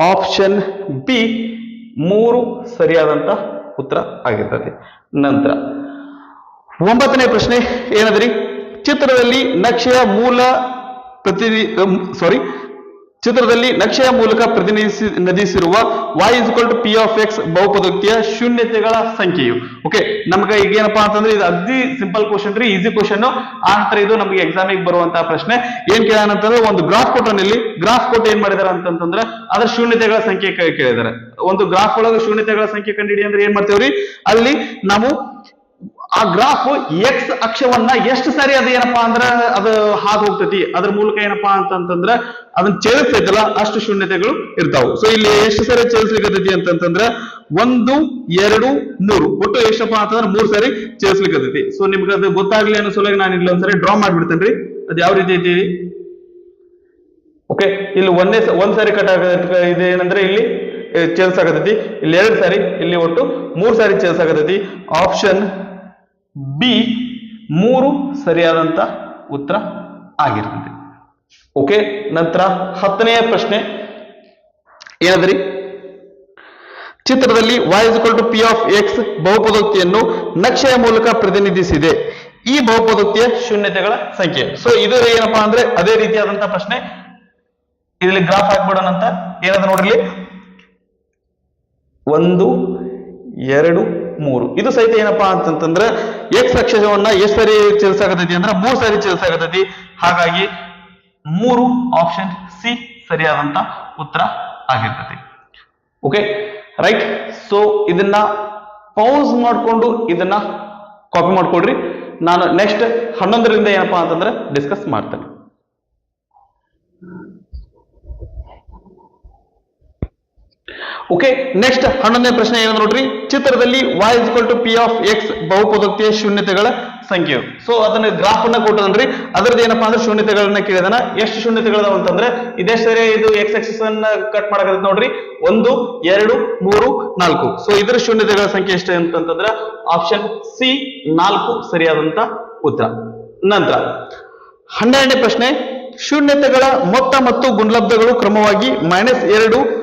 ಆಪ್ಷನ್ ಬಿ ಮೂರು ಸರಿಯಾದಂತ ಉತ್ತರ ಆಗಿರ್ತದೆ. ನಂತರ ಒಂಬತ್ತನೇ ಪ್ರಶ್ನೆ ಏನದ್ರಿ? ಚಿತ್ರದಲ್ಲಿ ನಕ್ಷೆಯ ಮೂಲ ಪ್ರತಿನಿ ಸಾರಿ ಚಿತ್ರದಲ್ಲಿ ನಕ್ಷೆಯ ಮೂಲಕ ಪ್ರತಿನಿಧಿಸಿ ನದಿಸಿರುವ y is to p of x ಬಹುಪದೋಕ್ತಿಯ ಶೂನ್ಯತೆಗಳ ಸಂಖ್ಯೆಯು. ಓಕೆ ನಮ್ಗೆ ಈಗ ಏನಪ್ಪಾ ಅಂತಂದ್ರೆ ಇದು ಅತಿ ಸಿಂಪಲ್ ಕ್ವಶನ್ ರೀ ಈಸಿ ಕ್ವಶನ್ ಆನ್ಸರ್ ಇದು ನಮಗೆ ಎಕ್ಸಾಮಿಗೆ ಬರುವಂತಹ ಪ್ರಶ್ನೆ. ಏನ್ ಕೇಳಂತಂದ್ರೆ ಒಂದು ಗ್ರಾಫ್ ಕೊಟ್ಟನ್ ಇಲ್ಲಿ. ಗ್ರಾಫ್ ಕೊಟ್ಟು ಏನ್ ಮಾಡಿದಾರೆ ಅಂತಂತಂದ್ರೆ, ಅದ್ರ ಶೂನ್ಯತೆಗಳ ಸಂಖ್ಯೆ ಕೇಳಿದಾರೆ. ಒಂದು ಗ್ರಾಫ್ ಒಳಗೆ ಶೂನ್ಯತೆಗಳ ಸಂಖ್ಯೆ ಕಂಡುಹಿಡಿ ಅಂದ್ರೆ ಏನ್ ಮಾಡ್ತೇವ್ರಿ? ಅಲ್ಲಿ ನಾವು ಆ ಗ್ರಾಫ್ ಎಕ್ಸ್ ಅಕ್ಷವನ್ನ ಎಷ್ಟು ಸಾರಿ ಅದು ಏನಪ್ಪಾ ಅಂದ್ರ ಅದು ಹಾದು ಹೋಗ್ತೈತಿ? ಅದ್ರ ಮೂಲಕ ಏನಪ್ಪಾ ಅಂತಂತಂದ್ರ ಅದನ್ನ ಚೇಳಿಸ್ತೈತಲ್ಲ ಅಷ್ಟು ಶೂನ್ಯತೆಗಳು ಇರ್ತಾವು. ಸೊ ಇಲ್ಲಿ ಎಷ್ಟು ಸಾರಿ ಚೇಳಿಸ್ಲಿಕ್ಕತೈತಿ ಅಂತಂತಂದ್ರ ಒಂದು, ಎರಡು, ಮೂರು. ಒಟ್ಟು ಎಷ್ಟಪ್ಪ ಅಂತಂದ್ರೆ ಮೂರ್ ಸಾರಿ ಚೇಳಿಸ್ಲಿಕ್ಕತೈತಿ ಸೊ ನಿಮ್ಗೆ ಅದು ಗೊತ್ತಾಗ್ಲಿ ಅನ್ನೋ ಸಲುವಾಗಿ ನಾನು ಇಲ್ಲಿ ಒಂದ್ಸರಿ ಡ್ರಾ ಮಾಡ್ಬಿಡ್ತೇನ್ರಿ. ಅದು ಯಾವ ರೀತಿ ಐತಿ? ಓಕೆ ಇಲ್ಲಿ ಒಂದೇ ಒಂದ್ ಸಾರಿ ಕಟ್ ಆಗ ಇಲ್ಲಿ ಚೇಲ್ಸ್ ಆಗತೈತಿ ಇಲ್ಲಿ ಎರಡು ಸಾರಿ, ಇಲ್ಲಿ ಒಟ್ಟು ಮೂರ್ ಸಾರಿ ಚೇಲ್ಸ್ ಆಗತೈತಿ ಆಪ್ಷನ್ ಬಿ ಮೂರು ಸರಿಯಾದಂತ ಉತ್ತರ ಆಗಿರ್ತದೆ. ಓಕೆ, ನಂತರ ಹತ್ತನೆಯ ಪ್ರಶ್ನೆ. ಏನದ್ರಿ? ಚಿತ್ರದಲ್ಲಿ y to p of x ಬಹುಪದೋಕ್ತಿಯನ್ನು ನಕ್ಷೆಯ ಮೂಲಕ ಪ್ರತಿನಿಧಿಸಿದೆ. ಈ ಬಹುಪದೋಕ್ತಿಯ ಶೂನ್ಯತೆಗಳ ಸಂಖ್ಯೆ. ಸೊ ಇದು ಏನಪ್ಪಾ ಅಂದ್ರೆ ಅದೇ ರೀತಿಯಾದಂತಹ ಪ್ರಶ್ನೆ. ಇದರಲ್ಲಿ ಗ್ರಾಫ್ ಹಾಕ್ಬಿಡೋಣ ಅಂತ. ಏನದ ನೋಡ್ರಿ. ಒಂದು, ಎರಡು, ಮೂರು. ಇದು ಸಹಿತ ಏನಪ್ಪಾ ಅಂತಂತಂದ್ರೆ ಎಕ್ಸ್ ಅಕ್ಷರವನ್ನ ಎಷ್ಟು ಸರಿ ಚಲಿಸಾಗತೈತಿ ಅಂದ್ರೆ ಮೂರ್ ಸಾರಿ ಚಲಿಸಾಗತೈತಿ ಹಾಗಾಗಿ ಮೂರು ಆಪ್ಷನ್ ಸಿ ಸರಿಯಾದಂತ ಉತ್ತರ ಆಗಿರ್ತೈತಿ. ಓಕೆ ರೈಟ್ ಸೊ ಇದನ್ನ ಪೌಸ್ ಮಾಡಿಕೊಂಡು ಇದನ್ನ ಕಾಪಿ ಮಾಡ್ಕೊಡ್ರಿ. ನಾನು ನೆಕ್ಸ್ಟ್ ಹನ್ನೊಂದರಿಂದ ಏನಪ್ಪಾ ಅಂತಂದ್ರೆ ಡಿಸ್ಕಸ್ ಮಾಡ್ತೇನೆ. ಓಕೆ ನೆಕ್ಸ್ಟ್ ಹನ್ನೊಂದನೇ ಪ್ರಶ್ನೆ ಏನು ನೋಡ್ರಿ, ಚಿತ್ರದಲ್ಲಿ y is to p of x ಬಹುಪದೋಕ್ತಿಯ ಶೂನ್ಯತೆಗಳ ಸಂಖ್ಯೆ. ಸೊ ಅದನ್ನ ಗ್ರಾಫ್ ಅನ್ನ ಕೊಟ್ಟದನ್ರಿ ಅದ್ರದ್ದು ಏನಪ್ಪಾ ಅಂದ್ರೆ ಶೂನ್ಯತೆಗಳನ್ನ ಕೇಳಿದನ. ಎಷ್ಟು ಶೂನ್ಯತೆಗಳದಾವ ಅಂತಂದ್ರೆ, ಇದೇ ಸರಿ ಇದು ಎಕ್ಸ್ ಎಕ್ಸಸ್ ಅನ್ನ ಕಟ್ ಮಾಡಕತ್ತ ನೋಡ್ರಿ, ಒಂದು, ಎರಡು, ಮೂರು, ನಾಲ್ಕು. ಸೊ ಇದರ ಶೂನ್ಯತೆಗಳ ಸಂಖ್ಯೆ ಎಷ್ಟು ಅಂತಂದ್ರೆ ಆಪ್ಷನ್ ಸಿ ನಾಲ್ಕು ಸರಿಯಾದಂತ ಉತ್ತರ. ನಂತರ, ಹನ್ನೆರಡನೇ ಪ್ರಶ್ನೆ, ಶೂನ್ಯತೆಗಳ ಮೊತ್ತ ಮತ್ತು ಗುಣಲಬ್ಧಗಳು ಕ್ರಮವಾಗಿ ಮೈನಸ್ ಎರಡು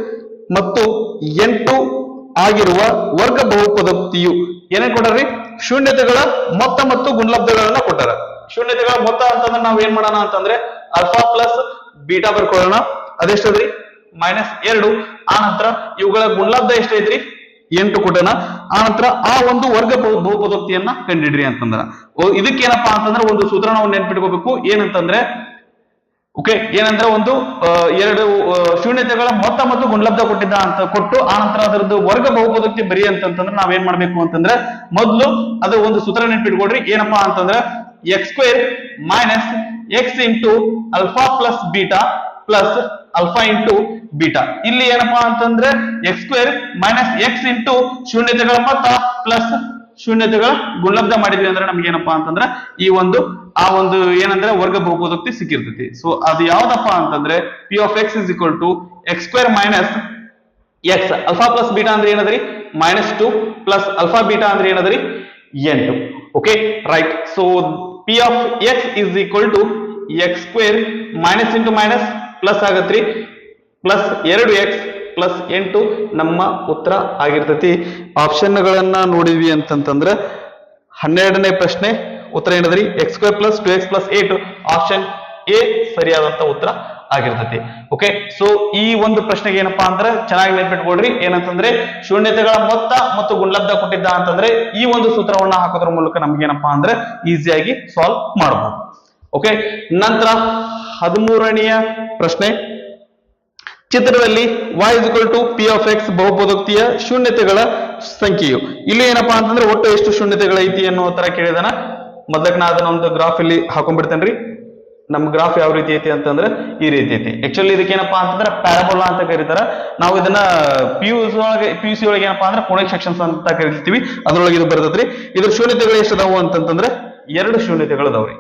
ಮತ್ತು ಎಂಟು ಆಗಿರುವ ವರ್ಗ ಬಹುಪದೋಕ್ತಿಯು ಏನೇ ಕೊಡ್ರಿ ಶೂನ್ಯತೆಗಳ ಮೊತ್ತ ಮತ್ತು ಗುಣಲಬ್ಧಗಳನ್ನ ಕೊಟ್ಟಾರ. ಶೂನ್ಯತೆಗಳ ಮೊತ್ತ ಅಂತಂದ್ರೆ ನಾವ್ ಏನ್ ಮಾಡೋಣ ಅಂತಂದ್ರೆ ಅಲ್ಫಾ ಪ್ಲಸ್ ಬೀಟಾ ಬರ್ಕೊಳ್ಳೋಣ. ಅದೆಷ್ಟದ್ರಿ? ಮೈನಸ್ ಎರಡು. ಆ ನಂತರ ಇವುಗಳ ಗುಣಲಬ್ಧ ಎಷ್ಟೈತ್ರಿ? ಎಂಟು ಕೊಟ್ಟನ. ಆ ನಂತರ ಆ ಒಂದು ವರ್ಗ ಬಹು- ಬಹುಪದೋಕ್ತಿಯನ್ನ ಕಂಡಿಡ್ರಿ ಅಂತಂದ್ರ. ಇದಕ್ಕೇನಪ್ಪಾ ಅಂತಂದ್ರೆ ಒಂದು ಸೂತ್ರ ನಾವು ನೆನ್ಪಿಟ್ಕೋಬೇಕು. ಏನಂತಂದ್ರೆ ಓಕೆ ಏನಂದ್ರೆ ಒಂದು ಎರಡು ಶೂನ್ಯತೆಗಳ ಮೊತ್ತ ಮತ್ತು ಗುಣಲಬ್ಧ ಕೊಟ್ಟಿದ್ದ ಅಂತ ಕೊಟ್ಟು, ಆ ನಂತರ ಅದರದ್ದು ವರ್ಗ ಬಹುಪದಕ್ಕೆ ಬರಿ ಅಂತಂತಂದ್ರೆ ನಾವೇನ್ ಮಾಡ್ಬೇಕು ಅಂತಂದ್ರೆ, ಮೊದಲು ಅದು ಒಂದು ಸೂತ್ರ ನೆನ್ಪಿಟ್ಕೊಡ್ರಿ, ಏನಪ್ಪಾ ಅಂತಂದ್ರೆ x square minus x into alpha plus beta plus alpha into beta ಇಲ್ಲಿ ಏನಪ್ಪಾ ಅಂತಂದ್ರೆ x square minus x into ಶೂನ್ಯತೆಗಳ ಮೊತ್ತ ಪ್ಲಸ್ ಶೂನ್ಯತೆಗಳ ಗುಣಲಬ್ಧ ಮಾಡಿದ್ವಿ ಅಂದ್ರೆ ನಮ್ಗೆ ಏನಪ್ಪಾ ಅಂತಂದ್ರೆ ಈ ಒಂದು, ಆ ಒಂದು ಏನಂದ್ರೆ ವರ್ಗ ಬಹುಪದೋಕ್ತಿ ಸಿಕ್ಕಿರ್ತೈತಿ. ಸೊ ಅದು ಯಾವ್ದಪ್ಪ ಅಂತಂದ್ರೆ p of x is equal to x square minus x alpha plus beta ಅಂದ್ರೆ ಏನದ್ರಿ? Minus two plus alpha beta ಅಂದ್ರೆ ಏನದ್ರಿ? ಎಂಟು. Okay right so p of x is equal to x square minus into minus plus ಆಗತ್ರಿ? ಪ್ಲಸ್ ಎರಡು ಎಕ್ಸ್ ಪ್ಲಸ್ ಎಂಟು ನಮ್ಮ ಉತ್ತರ ಆಗಿರ್ತೈತಿ. ಆಪ್ಷನ್ಗಳನ್ನ ನೋಡಿದ್ವಿ ಅಂತಂತಂದ್ರೆ ಹನ್ನೆರಡನೇ ಪ್ರಶ್ನೆ ಉತ್ತರ ಏನದ್ರಿ? X square plus two x plus eight option A ಸರಿಯಾದಂತ ಉತ್ತರ ಆಗಿರ್ತೈತಿ. ಓಕೆ ಸೊ ಈ ಒಂದು ಪ್ರಶ್ನೆಗೆ ಏನಪ್ಪಾ ಅಂದ್ರೆ ಚೆನ್ನಾಗಿ ನೆನ್ಪಿಟ್ಕೊಳ್ರಿ ಏನಂತಂದ್ರೆ ಶೂನ್ಯತೆಗಳ ಮೊತ್ತ ಮತ್ತು ಗುಣಲಬ್ಧ ಕೊಟ್ಟಿದ್ದ ಅಂತಂದ್ರೆ ಈ ಒಂದು ಸೂತ್ರವನ್ನ ಹಾಕೋದ್ರ ಮೂಲಕ ನಮ್ಗೆ ಏನಪ್ಪಾ ಅಂದ್ರೆ ಈಸಿಯಾಗಿ ಸಾಲ್ವ್ ಮಾಡಬಹುದು ಓಕೆ ನಂತರ ಹದಿಮೂರನೆಯ ಪ್ರಶ್ನೆ. ಚಿತ್ರದಲ್ಲಿ equal to p of x ಬಹುಪದೋಕ್ತಿಯ ಶೂನ್ಯತೆಗಳ ಸಂಖ್ಯೆಯು. ಇಲ್ಲಿ ಏನಪ್ಪಾ ಅಂತಂದ್ರೆ ಒಟ್ಟು ಎಷ್ಟು ಶೂನ್ಯತೆಗಳೈತಿ ಅನ್ನೋ ತರ ಕೇಳಿದಾನ. ಮೊದಲಕ್ಕೆ ನಾ ಅದನ್ನ ಒಂದು ಗ್ರಾಫ್ ಇಲ್ಲಿ ಹಾಕೊಂಡ್ಬಿಡ್ತೇನ್ರಿ. ನಮ್ ಗ್ರಾಫ್ ಯಾವ ರೀತಿ ಐತಿ ಅಂತಂದ್ರೆ ಈ ರೀತಿ ಐತಿ. ಆಕ್ಚುಲಿ ಇದಕ್ಕೆ ಏನಪ್ಪಾ ಅಂತಂದ್ರೆ ಪ್ಯಾರಾಬೋಲಾ ಅಂತ ಕರೀತಾರ. ನಾವು ಇದನ್ನ ಪಿ ಯು ಒಳಗೆ ಪಿ ಯು ಸಿ ಒಳಗೆ ಏನಪ್ಪಾ ಅಂದ್ರೆ ಕೋಣಿಕ್ ಸೆಕ್ಷನ್ಸ್ ಅಂತ ಕರಿತೀವಿ. ಅದ್ರೊಳಗೆ ಇದು ಬರ್ತೈತ್ರಿ. ಇದ್ರ ಶೂನ್ಯತೆಗಳು ಎಷ್ಟು ಅದಾವು ಅಂತಂದ್ರೆ ಎರಡು ಶೂನ್ಯತೆಗಳು ಅದಾವ್ರಿ.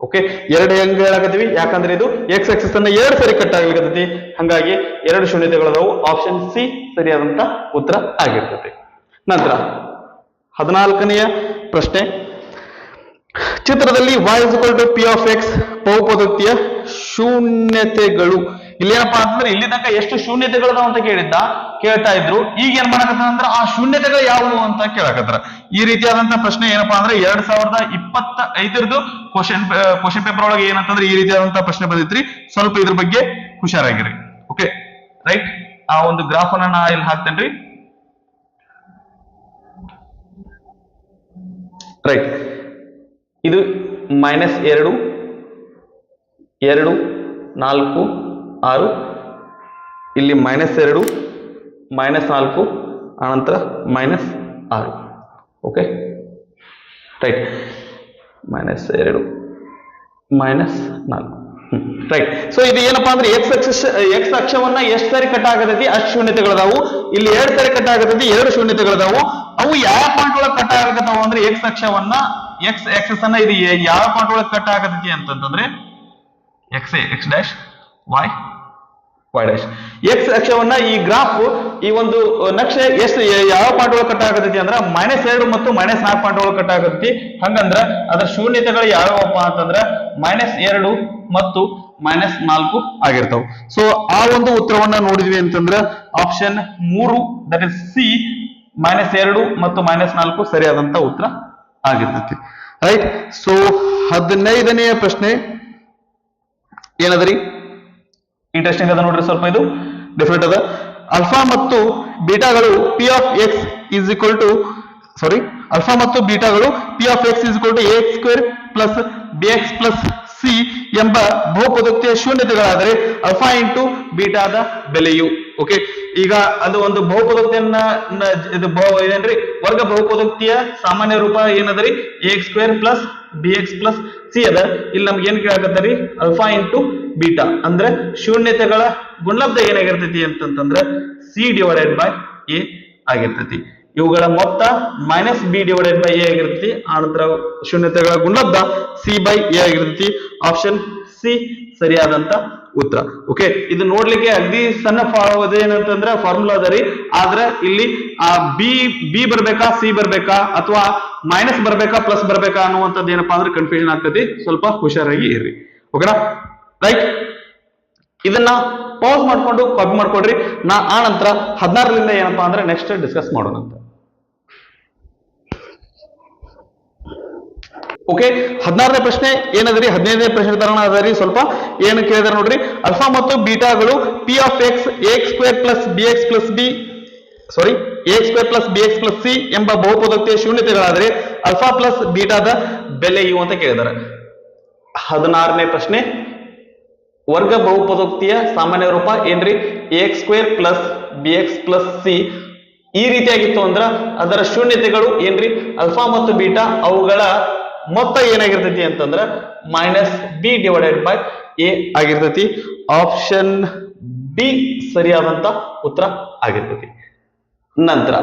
ಓಕೆ ಎರಡು ಹೆಂಗ್ ಹೇಳಕತ್ತೀವಿ ಯಾಕಂದ್ರೆ ಇದು ಎಕ್ಸ್ ಎಕ್ಸಸ್ ಅನ್ನ ಎರಡು ಸರಿ ಕಟ್ ಆಗ್ಲಿಕತ್ತೈತಿ ಹಂಗಾಗಿ ಎರಡು ಶೂನ್ಯತೆಗಳದಾವು ಆಪ್ಷನ್ ಸಿ ಸರಿಯಾದಂತ ಉತ್ತರ ಆಗಿರ್ತೈತಿ. ನಂತರ ಹದಿನಾಲ್ಕನೆಯ ಪ್ರಶ್ನೆ. ಚಿತ್ರದಲ್ಲಿ equal to p of x ಬಹುಪದೋಕ್ತಿಯ ಶೂನ್ಯತೆಗಳು ಇಲ್ಲಿ ಏನಪ್ಪಾ ಅಂತಂದ್ರೆ ಇಲ್ಲಿ ತನಕ ಎಷ್ಟು ಶೂನ್ಯತೆಗಳು ಅಂತ ಕೇಳಿದ್ದ, ಕೇಳ್ತಾ ಇದ್ರು. ಈಗ ಏನ್ ಅಂದ್ರೆ ಆ ಶೂನ್ಯತೆಗಳು ಯಾವುವು ಅಂತ ಕೇಳಕತ್ತಾರ. ಈ ರೀತಿಯಾದಂತ ಪ್ರಶ್ನೆ ಏನಪ್ಪಾ ಅಂದ್ರೆ ಎರಡ್ ಸಾವಿರದ ಇಪ್ಪತ್ತ ಐದರದು ಕ್ವಶನ್ ಕ್ವಶನ್ ಪೇಪರ್ ಒಳಗೆ ಏನಂತಂದ್ರೆ ಈ ರೀತಿಯಾದಂತ ಪ್ರಶ್ನೆ ಬಂದಿತ್ರಿ. ಸ್ವಲ್ಪ ಇದ್ರ ಬಗ್ಗೆ ಹುಷಾರಾಗಿರಿ. ಓಕೆ ರೈಟ್ ಆ ಒಂದು ಗ್ರಾಫ್ ಅನ್ನ ನಾ ಇಲ್ಲಿ ಹಾಕ್ತೇನ್ರಿ. ರೈಟ್ ಇದು ಮೈನಸ್ ಎರಡು ಎರಡು, ನಾಲ್ಕು ಆರು, ಇಲ್ಲಿ ಮೈನಸ್ ಎರಡು ಮೈನಸ್ ನಾಲ್ಕು, ಆನಂತರ ಮೈನಸ್ ಆರು. ಓಕೆ ರೈಟ್ ಮೈನಸ್ ಎರಡು ಮೈನಸ್ ನಾಲ್ಕು. ರೈಟ್ ಸೊ ಇದು ಏನಪ್ಪಾ ಅಂದ್ರೆ ಎಕ್ಸ್ ಅಕ್ಷ ಎಕ್ಸ್ ಅಕ್ಷವನ್ನ ಎಷ್ಟು ಸಾರಿ ಕಟ್ ಆಗತೈತಿ? ಅಷ್ಟು ಶೂನ್ಯತೆಗಳದಾವು. ಇಲ್ಲಿ ಎರಡು ಸಾರಿ ಕಟ್ ಆಗತೈತಿ, ಎರಡು ಶೂನ್ಯತೆಗಳದಾವು. ಅವು ಯಾವ ಪಾಯಿಂಟ್ ಒಳಗೆ ಕಟ್ ಆಗಕತ್ತಾವು ಅಂದ್ರೆ ಎಕ್ಸ್ ಅಕ್ಷವನ್ನ ಎಕ್ಸ್ ಎಕ್ಸಸ್ ಅನ್ನ ಇದು ಯಾವ ಪಾಯಿಂಟ್ ಒಳಗೆ ಕಟ್ ಆಗತೈತಿ ಅಂತಂದ್ರೆ x x dash y y dash x ಅಕ್ಷವನ್ನ ಈ ಗ್ರಾಫ್ ಈ ಒಂದು ನಕ್ಷೆ ಎಷ್ಟು ಯಾವ ಪಾಯಿಂಟ್ ಒಳಗೆ ಕಟ್ ಆಗತೈತಿ ಅಂದ್ರ ಮೈನಸ್ ಎರಡು ಮತ್ತು ಮೈನಸ್ ನಾಲ್ಕು ಪಾಯಿಂಟ್ ಒಳಗೆ ಕಟ್ ಆಗತೈತಿ. ಹಂಗಂದ್ರ ಅದ್ರ ಶೂನ್ಯತೆಗಳು ಯಾವ್ಯಾವಪ್ಪ ಅಂತಂದ್ರ ಮೈನಸ್ ಎರಡು ಮತ್ತು ಮೈನಸ್ ನಾಲ್ಕು ಆಗಿರ್ತಾವ. ಸೊ ಆ ಒಂದು ಉತ್ತರವನ್ನ ನೋಡಿದ್ವಿ ಅಂತಂದ್ರ ಆಪ್ಷನ್ ಮೂರು ದಟ್ ಇಸ್ ಸಿ ಮೈನಸ್ ಎರಡು ಮತ್ತು ಮೈನಸ್ ನಾಲ್ಕು ಸರಿಯಾದಂತ ಉತ್ತರ ಆಗಿರ್ತೈತಿ. ರೈಟ್ ಸೊ ಹದಿನೈದನೆಯ ಪ್ರಶ್ನೆ. ಏನದರಿ? ಇಂಟ್ರೆಸ್ಟಿಂಗ್ ಅದ ನೋಡ್ರಿ ಸ್ವಲ್ಪ ಇದು. ಡಿಫ್ರೆಂಟ್ ಅದ. ಅಲ್ಫಾ ಮತ್ತು ಬೀಟಾಗಳು p of x is equal to sorry alpha ಮತ್ತು ಬೀಟಾಗಳು p of x is equal to x square plus b x plus c ಎಂಬ ಬಹುಪದೋಕ್ತಿಯ ಶೂನ್ಯತೆಗಳಾದರೆ ಅಲ್ಫಾ ಇಂಟು ಬೀಟಾದ ಬೆಲೆಯು. ಓಕೆ ಈಗ ಅದು ಒಂದು ಬಹುಪದೋಕ್ತಿಯನ್ನ ಇದೇನ್ರಿ ವರ್ಗ ಬಹುಪದೋಕ್ತಿಯ ಸಾಮಾನ್ಯ ರೂಪ ಏನದರಿ? X square plus b x plus c ಅದ. ಇಲ್ಲಿ ನಮ್ಗೆ ಏನ್ ಕೇಳಾಕತ್ತರಿ ಅಲ್ಫಾ ಇಂಟು ಬೀಟಾ ಅಂದ್ರೆ ಶೂನ್ಯತೆಗಳ ಗುಣಲಬ್ಧ ಏನಾಗಿರ್ತೈತಿ ಅಂತಂತಂದ್ರೆ ಸಿ ಡಿವೈಡೆಡ್ ಬೈ ಎ ಆಗಿರ್ತೈತಿ. ಇವುಗಳ ಮೊತ್ತ minus b divided by a ಆಗಿರ್ತೈತಿ. ಆನಂತರ ಶೂನ್ಯತೆಗಳ ಗುಣಲಬ್ಧ ಸಿ ಬೈ ಎ ಆಗಿರ್ತೈತಿ. ಆಪ್ಷನ್ ಸಿ ಸರಿಯಾದಂತ ಉತ್ತರ. ಓಕೆ ಇದು ನೋಡ್ಲಿಕ್ಕೆ ಅಗ್ದಿ ಸಣ್ಣ ಏನಂತಂದ್ರೆ ಫಾರ್ಮುಲಾ ಅದ ರೀ. ಆದ್ರೆ ಇಲ್ಲಿ, ಆ ಬಿ ಬಿ ಬರ್ಬೇಕಾ ಸಿ ಬರ್ಬೇಕಾ, ಅಥವಾ ಮೈನಸ್ ಬರ್ಬೇಕಾ ಪ್ಲಸ್ ಬರ್ಬೇಕಾ ಅನ್ನುವಂಥದ್ದು ಏನಪ್ಪಾ ಅಂದ್ರೆ ಕನ್ಫ್ಯೂಷನ್ ಆಗ್ತೈತಿ. ಸ್ವಲ್ಪ ಹುಷಾರಾಗಿ ಇರ್ರಿ. ಓಕೆನಾ ರೈಟ್ ಇದನ್ನ ಪಾಸ್ ಮಾಡ್ಕೊಂಡು ಕಾಪಿ ಮಾಡ್ಕೊಡ್ರಿ. ನಾ ಆ ನಂತರ ಹದಿನಾರರಿಂದ ಏನಪ್ಪಾ ಅಂದ್ರೆ ನೆಕ್ಸ್ಟ್ ಡಿಸ್ಕಸ್ ಮಾಡೋಣ ಓಕೆ ಹದಿನಾರನೇ ಪ್ರಶ್ನೆ, ಏನದ್ರಿ? ಹದಿನೈದನೇ ಪ್ರಶ್ನೆ ತರಣ ಅದರಿ ಸ್ವಲ್ಪ. ಏನು ಕೇಳಿದಾರೆ ನೋಡ್ರಿ? ಅಲ್ಫಾ ಮತ್ತು ಬೀಟಾಗಳು p of x x square plus b x plus b sorry x square plus b x plus c ಎಂಬ ಬಹುಪದೋಕ್ತಿಯ ಶೂನ್ಯತೆಗಳಾದ್ರೆ ಅಲ್ಫಾ ಪ್ಲಸ್ ಬೀಟಾದ ಬೆಲೆಯು ಅಂತ ಕೇಳಿದ್ದಾರೆ ಹದಿನಾರನೇ ಪ್ರಶ್ನೆ, ವರ್ಗ ಬಹುಪದೋಕ್ತಿಯ ಸಾಮಾನ್ಯ ರೂಪ ಏನ್ರಿ? X square plus b x plus c ಈ ರೀತಿಯಾಗಿತ್ತು ಅಂದ್ರ ಅದರ ಶೂನ್ಯತೆಗಳು ಏನ್ರಿ? ಅಲ್ಫಾ ಮತ್ತು ಬೀಟಾ ಅವುಗಳ ಮೊತ್ತ ಏನಾಗಿರ್ತೈತಿ ಅಂತಂದ್ರೆ minus b divided by a ಆಗಿರ್ತೈತಿ. ಆಪ್ಷನ್ ಬಿ ಸರಿಯಾದಂತ ಉತ್ತರ ಆಗಿರ್ತೈತಿ. ನಂತರ